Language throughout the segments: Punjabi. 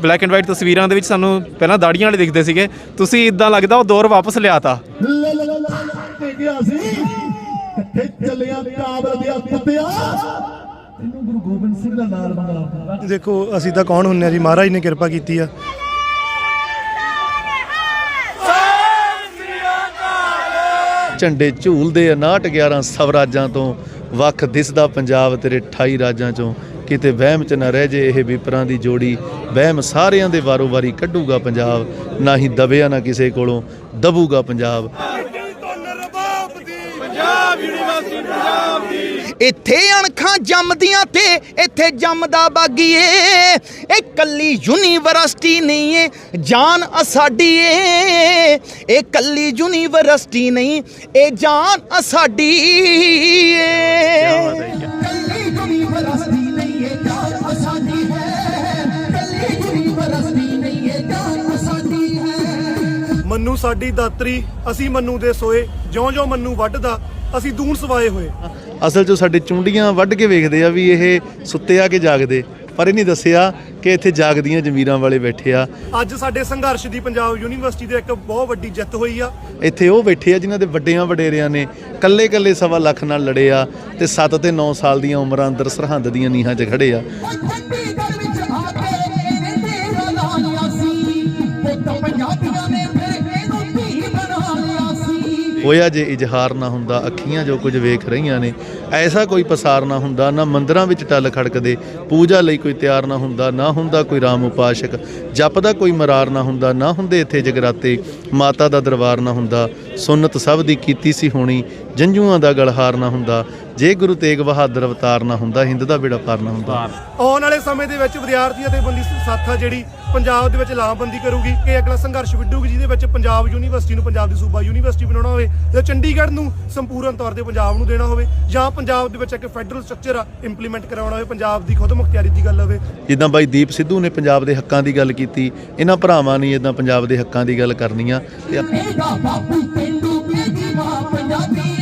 ਬਲੈਕ ਐਂਡ ਵਾਈਟ ਤਸਵੀਰਾਂ ਦੇ ਵਿੱਚ ਸਾਨੂੰ ਪਹਿਲਾਂ ਦਾੜੀਆਂ ਵਾਲੇ ਦਿਖਦੇ ਸੀਗੇ। ਤੁਸੀਂ ਇਦਾਂ ਲੱਗਦਾ ਉਹ ਦੌਰ ਵਾਪਸ ਲਿਆਤਾ। ਲਾ ਲਾ ਲਾ ਲਾ ਲਾ ਤੇ ਗਿਆ ਸੀ ਕਿੱਥੇ ਚੱਲਿਆ ਕਾਬਲ ਦੇ ਕੁੱਤਿਆ ਤੈਨੂੰ ਗੁਰੂ ਗੋਬਿੰਦ ਸਿੰਘ ਦਾ ਨਾਲ ਬੰਦਾ ਦੇਖੋ ਅਸੀਂ ਤਾਂ ਕੌਣ ਹੁੰਨੇ ਆ ਜੀ? ਮਹਾਰਾਜ ਨੇ ਕਿਰਪਾ ਕੀਤੀ ਆ। ਝੰਡੇ ਝੂਲਦੇ 59 11 ਸਵਰਾਜਾਂ ਤੋਂ ਵੱਖ ਦਿਸਦਾ ਪੰਜਾਬ ਤੇਰੇ 28 ਰਾਜਾਂ ਚੋਂ। ਕਿਤੇ ਵਹਿਮ ਚ ਨਾ ਰਹਿ ਜੇ ਇਹ ਵਿਪਰਾਂ ਦੀ ਜੋੜੀ। ਵਹਿਮ ਸਾਰਿਆਂ ਦੇ ਵਾਰੋ ਵਾਰੀ ਕੱਢੂਗਾ ਪੰਜਾਬ। ਨਾ ਹੀ ਦਬਿਆ ਨਾ ਕਿਸੇ ਕੋਲੋਂ ਦਬੂਗਾ ਪੰਜਾਬ। ਇੱਥੇ ਅਣਖਾਂ ਜੰਮਦੀਆਂ ਤੇ ਇੱਥੇ ਜੰਮਦਾ ਬਾਗੀਏ। ਇਹ ਕੱਲੀ ਯੂਨੀਵਰਸਿਟੀ ਨਹੀਂ ਏ ਜਾਨ ਸਾਡੀ ਏ ਇਹ ਕੱਲੀ ਯੂਨੀਵਰਸਿਟੀ ਨਹੀਂ ਇਹ ਜਾਨ ਸਾਡੀ ਏ ਮੰਨੂ ਸਾਡੀ ਦਾਤਰੀ ਅਸੀਂ ਮੰਨੂ ਦੇ ਸੋਏ ਜਿਉਂ-ਜਿਉਂ ਮੰਨੂ ਵੱਢਦਾ ਅਸੀਂ ਦੂਣ ਸਵਾਏ ਹੋਏ। ਅਸਲ 'ਚ ਸਾਡੇ ਚੁੰਡੀਆਂ ਵੱਢ ਕੇ ਵੇਖਦੇ ਆ ਵੀ ਇਹ ਸੁੱਤੇ ਆ ਕਿ ਜਾਗਦੇ ਪਰ ਇਹ ਨਹੀਂ ਦੱਸਿਆ ਕਿ ਇੱਥੇ ਜਾਗਦੀਆਂ ਜ਼ਮੀਰਾਂ ਵਾਲੇ ਬੈਠੇ ਆ। ਅੱਜ ਸਾਡੇ ਸੰਘਰਸ਼ ਦੀ ਪੰਜਾਬ ਯੂਨੀਵਰਸਿਟੀ ਦੇ ਇੱਕ ਬਹੁਤ ਵੱਡੀ ਜਿੱਤ ਹੋਈ ਆ। ਇੱਥੇ ਉਹ ਬੈਠੇ ਆ ਜਿਨ੍ਹਾਂ ਦੇ ਵੱਡਿਆਂ ਵਡੇਰਿਆਂ ਨੇ ਕੱਲੇ ਕੱਲੇ ਸਵਾ ਲੱਖ ਨਾਲ ਲੜੇ ਆ ਤੇ 7 ਤੇ 9 ਸਾਲ ਦੀਆਂ ਉਮਰਾਂ ਅੰਦਰ ਸਰਹੰਦ ਦੀਆਂ ਨੀਹਾਂ 'ਚ ਖੜੇ ਆ। ਹੋਇਆ ਜੇ ਇਜ਼ਹਾਰ ਨਾ ਹੁੰਦਾ, ਅੱਖੀਆਂ ਜੋ ਕੁਝ ਵੇਖ ਰਹੀਆਂ ਨੇ, ਐਸਾ ਕੋਈ ਪਸਾਰ ਨਾ ਹੁੰਦਾ, ਨਾ ਮੰਦਰਾਂ ਵਿੱਚ ਟੱਲ ਖੜਕਦੇ, ਪੂਜਾ ਲਈ ਕੋਈ ਤਿਆਰ ਨਾ ਹੁੰਦਾ ਨਾ ਹੁੰਦਾ ਕੋਈ ਰਾਮ ਉਪਾਸ਼ਕ ਜਪ ਦਾ ਕੋਈ ਮਰਾਰ ਨਾ ਹੁੰਦਾ, ਨਾ ਹੁੰਦੇ ਇੱਥੇ ਜਗਰਾਤੇ, ਮਾਤਾ ਦਾ ਦਰਬਾਰ ਨਾ ਹੁੰਦਾ, ਸੁਨਤ ਸਭ ਦੀ ਕੀਤੀ ਸੀ ਹੋਣੀ, ਜੰਝੂਆਂ ਦਾ ਗਲਹਾਰ ਨਾ ਹੁੰਦਾ ਜੇ ਗੁਰੂ ਤੇਗ ਬਹਾਦਰ ਅਵਤਾਰ ਨਾ ਹੁੰਦਾ ਹਿੰਦ ਦਾ ਬੇੜਾ ਪਾਰ ਨਾ ਹੁੰਦਾ। ਆਉਣ ਵਾਲੇ ਸਮੇਂ ਦੇ ਵਿੱਚ ਵਿਦਿਆਰਥੀ ਅਤੇ ਬੰਦੀ ਸਾਥ ਜਿਹੜੀ ਪੰਜਾਬ ਦੇ ਵਿੱਚ ਲਾਮਬੰਦੀ ਕਰੂਗੀ ਇਹ ਅਗਲਾ ਸੰਘਰਸ਼ ਵਿੱਢੂਗੀ ਜਿਹਦੇ ਵਿੱਚ ਪੰਜਾਬ ਯੂਨੀਵਰਸਿਟੀ ਨੂੰ ਪੰਜਾਬ ਦੀ ਸੂਬਾ ਯੂਨੀਵਰਸਿਟੀ ਬਣਾਉਣਾ ਹੋਵੇ ਤੇ ਚੰਡੀਗੜ੍ਹ ਨੂੰ ਸੰਪੂਰਨ ਤੌਰ ਤੇ ਪੰਜਾਬ ਨੂੰ ਦੇਣਾ ਹੋਵੇ ਜਾਂ ਪੰਜਾਬ ਦੇ ਵਿੱਚ ਇੱਕ ਫੈਡਰਲ ਸਟਰਕਚਰ ਇੰਪਲੀਮੈਂਟ ਕਰਾਉਣਾ ਹੋਵੇ ਪੰਜਾਬ ਦੀ ਖੁਦ ਮੁਖਤਿਆਰੀ ਦੀ ਗੱਲ ਹੋਵੇ। ਜਿੱਦਾਂ ਬਾਈ ਦੀਪ ਸਿੱਧੂ ਨੇ ਪੰਜਾਬ ਦੇ ਹੱਕਾਂ ਦੀ ਗੱਲ ਕੀਤੀ ਇਹਨਾਂ ਭਰਾਵਾਂ ਨੇ ਇਦਾਂ ਪੰਜਾਬ ਦੇ ਹੱਕਾਂ ਦੀ ਗੱਲ ਕਰਨੀ ਆ ਤੇ ਇਹਦਾ ਬਾਪੂ ਪਿੰਡੂ ਇਹਦੀ ਮਾਂ ਪੰਜਾਬੀ।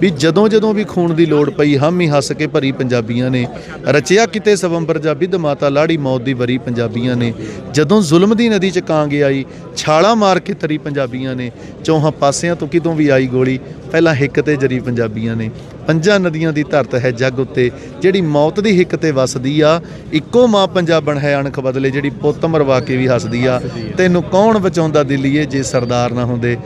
ਵੀ ਜਦੋਂ ਜਦੋਂ ਵੀ ਖੂਨ ਦੀ ਲੋੜ ਪਈ, ਹਮ ਹੀ ਹੱਸ ਕੇ ਭਰੀ ਪੰਜਾਬੀਆਂ ਨੇ। ਰਚਿਆ ਕਿਤੇ ਸਵੰਬਰ ਜਾ ਬਿੱਧ ਮਾਤਾ ਲਾੜੀ ਮੌਤ ਦੀ ਵਰੀ ਪੰਜਾਬੀਆਂ ਨੇ। ਜਦੋਂ ਜ਼ੁਲਮ ਦੀ ਨਦੀ ਚ ਕਾਂਗੇ ਆਈ, ਛਾਲਾ ਮਾਰ ਕੇ ਤਰੀ ਪੰਜਾਬੀਆਂ ਨੇ। ਚੌਹਾਂ ਪਾਸਿਆਂ ਤੋਂ ਕਿਤੋਂ ਵੀ ਆਈ ਗੋਲੀ, ਪਹਿਲਾਂ ਹਿੱਕ ਤੇ ਜਰੀ ਪੰਜਾਬੀਆਂ ਨੇ। ਪੰਜਾਂ ਨਦੀਆਂ ਦੀ ਧਰਤ ਹੈ ਜੱਗ ਉੱਤੇ, ਜਿਹੜੀ ਮੌਤ ਦੀ ਹਿੱਕ ਤੇ ਵਸਦੀ ਆ। ਇੱਕੋ ਮਾਂ ਪੰਜਾਬਣ ਹੈ ਅਣਖ ਬਦਲੇ, ਜਿਹੜੀ ਪੁੱਤ ਮਰਵਾ ਕੇ ਵੀ ਹੱਸਦੀ ਆ। ਤੈਨੂੰ ਕੌਣ ਬਚਾਉਂਦਾ ਦਿੱਲੀਏ ਜੇ ਸਰਦਾਰ ਨਾ ਹੁੰਦੇ?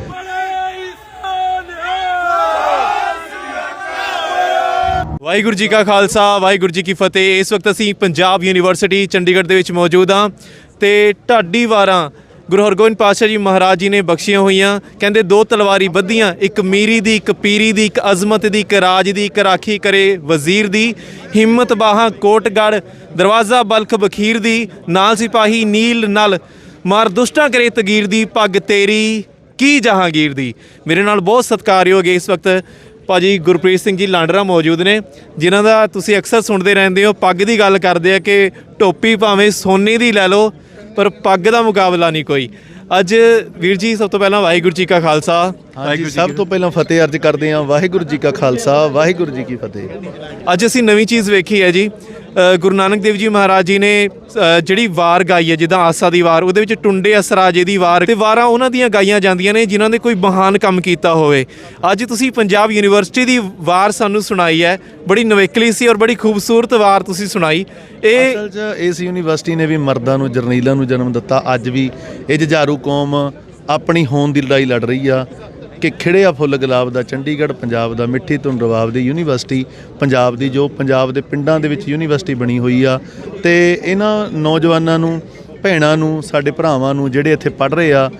ਵਾਹਿਗੁਰੂ ਜੀ ਕਾ ਖਾਲਸਾ, ਵਾਹਿਗੁਰੂ ਜੀ ਕੀ ਫਤਿਹ। ਇਸ ਵਕਤ ਅਸੀਂ ਪੰਜਾਬ ਯੂਨੀਵਰਸਿਟੀ ਚੰਡੀਗੜ੍ਹ ਦੇ ਵਿੱਚ ਮੌਜੂਦ ਹਾਂ ਤੇ ਢਾਡੀ ਵਾਰਾਂ ਗੁਰੂ ਹਰਗੋਬਿੰਦ ਪਾਤਸ਼ਾਹ ਜੀ ਮਹਾਰਾਜ ਜੀ ਨੇ ਬਖਸ਼ੀਆਂ ਹੋਈਆਂ। ਕਹਿੰਦੇ ਦੋ ਤਲਵਾਰੀ ਬੱਧੀਆਂ, ਇੱਕ ਮੀਰੀ ਦੀ, ਇੱਕ ਪੀਰੀ ਦੀ, ਇੱਕ ਅਜ਼ਮਤ ਦੀ, ਇੱਕ ਰਾਜ ਦੀ, ਇੱਕ ਰਾਖੀ ਕਰੇ ਵਜ਼ੀਰ ਦੀ। ਹਿੰਮਤ ਬਾਹਾਂ ਕੋਟਗੜ, ਦਰਵਾਜ਼ਾ ਬਲਖ ਬਖੀਰ ਦੀ, ਨਾਲ ਸਿਪਾਹੀ ਨੀਲ ਨਲ, ਮਾਰ ਦੁਸ਼ਟਾਂ ਕਰੇ ਤਗੀਰ ਦੀ, ਪੱਗ ਤੇਰੀ, ਕੀ ਜਹਾਂਗੀਰ ਦੀ। ਮੇਰੇ ਨਾਲ ਬਹੁਤ ਸਤਿਕਾਰਯੋਗ ਇਸ ਵਕਤ ਭਾਜੀ ਗੁਰਪ੍ਰੀਤ ਸਿੰਘ ਜੀ ਲਾਂਡਰਾ ਮੌਜੂਦ ਨੇ ਜਿਨ੍ਹਾਂ ਦਾ ਤੁਸੀਂ ਅਕਸਰ ਸੁਣਦੇ ਰਹਿੰਦੇ ਹੋ। ਪੱਗ ਦੀ ਗੱਲ ਕਰਦੇ ਆ ਕਿ ਟੋਪੀ ਭਾਵੇਂ ਸੋਨੇ ਦੀ ਲੈ ਲਓ ਪਰ ਪੱਗ ਦਾ ਮੁਕਾਬਲਾ ਨਹੀਂ ਕੋਈ। ਅੱਜ ਵੀਰ ਜੀ ਸਭ ਤੋਂ ਪਹਿਲਾਂ ਵਾਹਿਗੁਰੂ ਜੀ ਕਾ ਖਾਲਸਾ। ਹਾਂਜੀ ਸਭ ਤੋਂ ਪਹਿਲਾਂ ਫਤਿਹ ਅਰਜ ਕਰਦੇ ਹਾਂ। ਵਾਹਿਗੁਰੂ ਜੀ ਕਾ ਖਾਲਸਾ ਵਾਹਿਗੁਰੂ ਜੀ ਕੀ ਫਤਿਹ। ਅੱਜ ਅਸੀਂ ਨਵੀਂ ਚੀਜ਼ ਵੇਖੀ ਹੈ ਜੀ। ਗੁਰੂ ਨਾਨਕ ਦੇਵ ਜੀ ਮਹਾਰਾਜ ਜੀ ਨੇ ਜਿਹੜੀ ਵਾਰ ਗਾਈ ਹੈ, ਜਿੱਦਾਂ ਆਸਾ ਦੀ ਵਾਰ, ਉਹਦੇ ਵਿੱਚ ਟੁੰਡੇ ਅਸਰਾਜੇ ਦੀ ਵਾਰ ਤੇ ਵਾਰਾਂ ਉਹਨਾਂ ਦੀਆਂ ਗਾਈਆਂ ਜਾਂਦੀਆਂ ਨੇ, ਜਿਨ੍ਹਾਂ ਨੇ ਕੋਈ ਮਹਾਨ ਕੰਮ ਕੀਤਾ ਹੋਵੇ। ਅੱਜ ਤੁਸੀਂ ਪੰਜਾਬ ਯੂਨੀਵਰਸਿਟੀ ਦੀ ਵਾਰ ਸਾਨੂੰ ਸੁਣਾਈ ਹੈ, ਬੜੀ ਨਵੇਕਲੀ ਸੀ ਔਰ ਬੜੀ ਖੂਬਸੂਰਤ ਵਾਰ ਤੁਸੀਂ ਸੁਣਾਈ। ਇਹ ਅਸਲ 'ਚ ਇਸ ਯੂਨੀਵਰਸਿਟੀ ਨੇ ਵੀ ਮਰਦਾਂ ਨੂੰ, ਜਰਨੀਲਾਂ ਨੂੰ ਜਨਮ ਦਿੱਤਾ, ਅੱਜ ਵੀ ਇਹ ਜੁਝਾਰੂ ਕੌਮ ਆਪਣੀ ਹੋਂਦ ਦੀ ਲੜਾਈ ਲੜ ਰਹੀ ਆ। ਕਿ ਖਿੜਿਆ ਫੁੱਲ ਗੁਲਾਬ ਦਾ, ਚੰਡੀਗੜ੍ਹ, ਪੰਜਾਬ ਦਾ, ਮਿੱਠੀ ਧੁਨ ਰਵਾਬ ਦੀ ਯੂਨੀਵਰਸਿਟੀ, ਪੰਜਾਬ ਦੀ ਜੋ ਪੰਜਾਬ ਦੇ ਪਿੰਡਾਂ ਦੇ ਵਿੱਚ ਯੂਨੀਵਰਸਿਟੀ ਬਣੀ ਹੋਈ ਆ ਤੇ ਇਹਨਾਂ ਨੌਜਵਾਨਾਂ ਨੂੰ, ਭੈਣਾਂ ਨੂੰ, ਸਾਡੇ ਭਰਾਵਾਂ ਨੂੰ ਜਿਹੜੇ ਇੱਥੇ ਪੜ੍ਹ ਰਹੇ ਆ,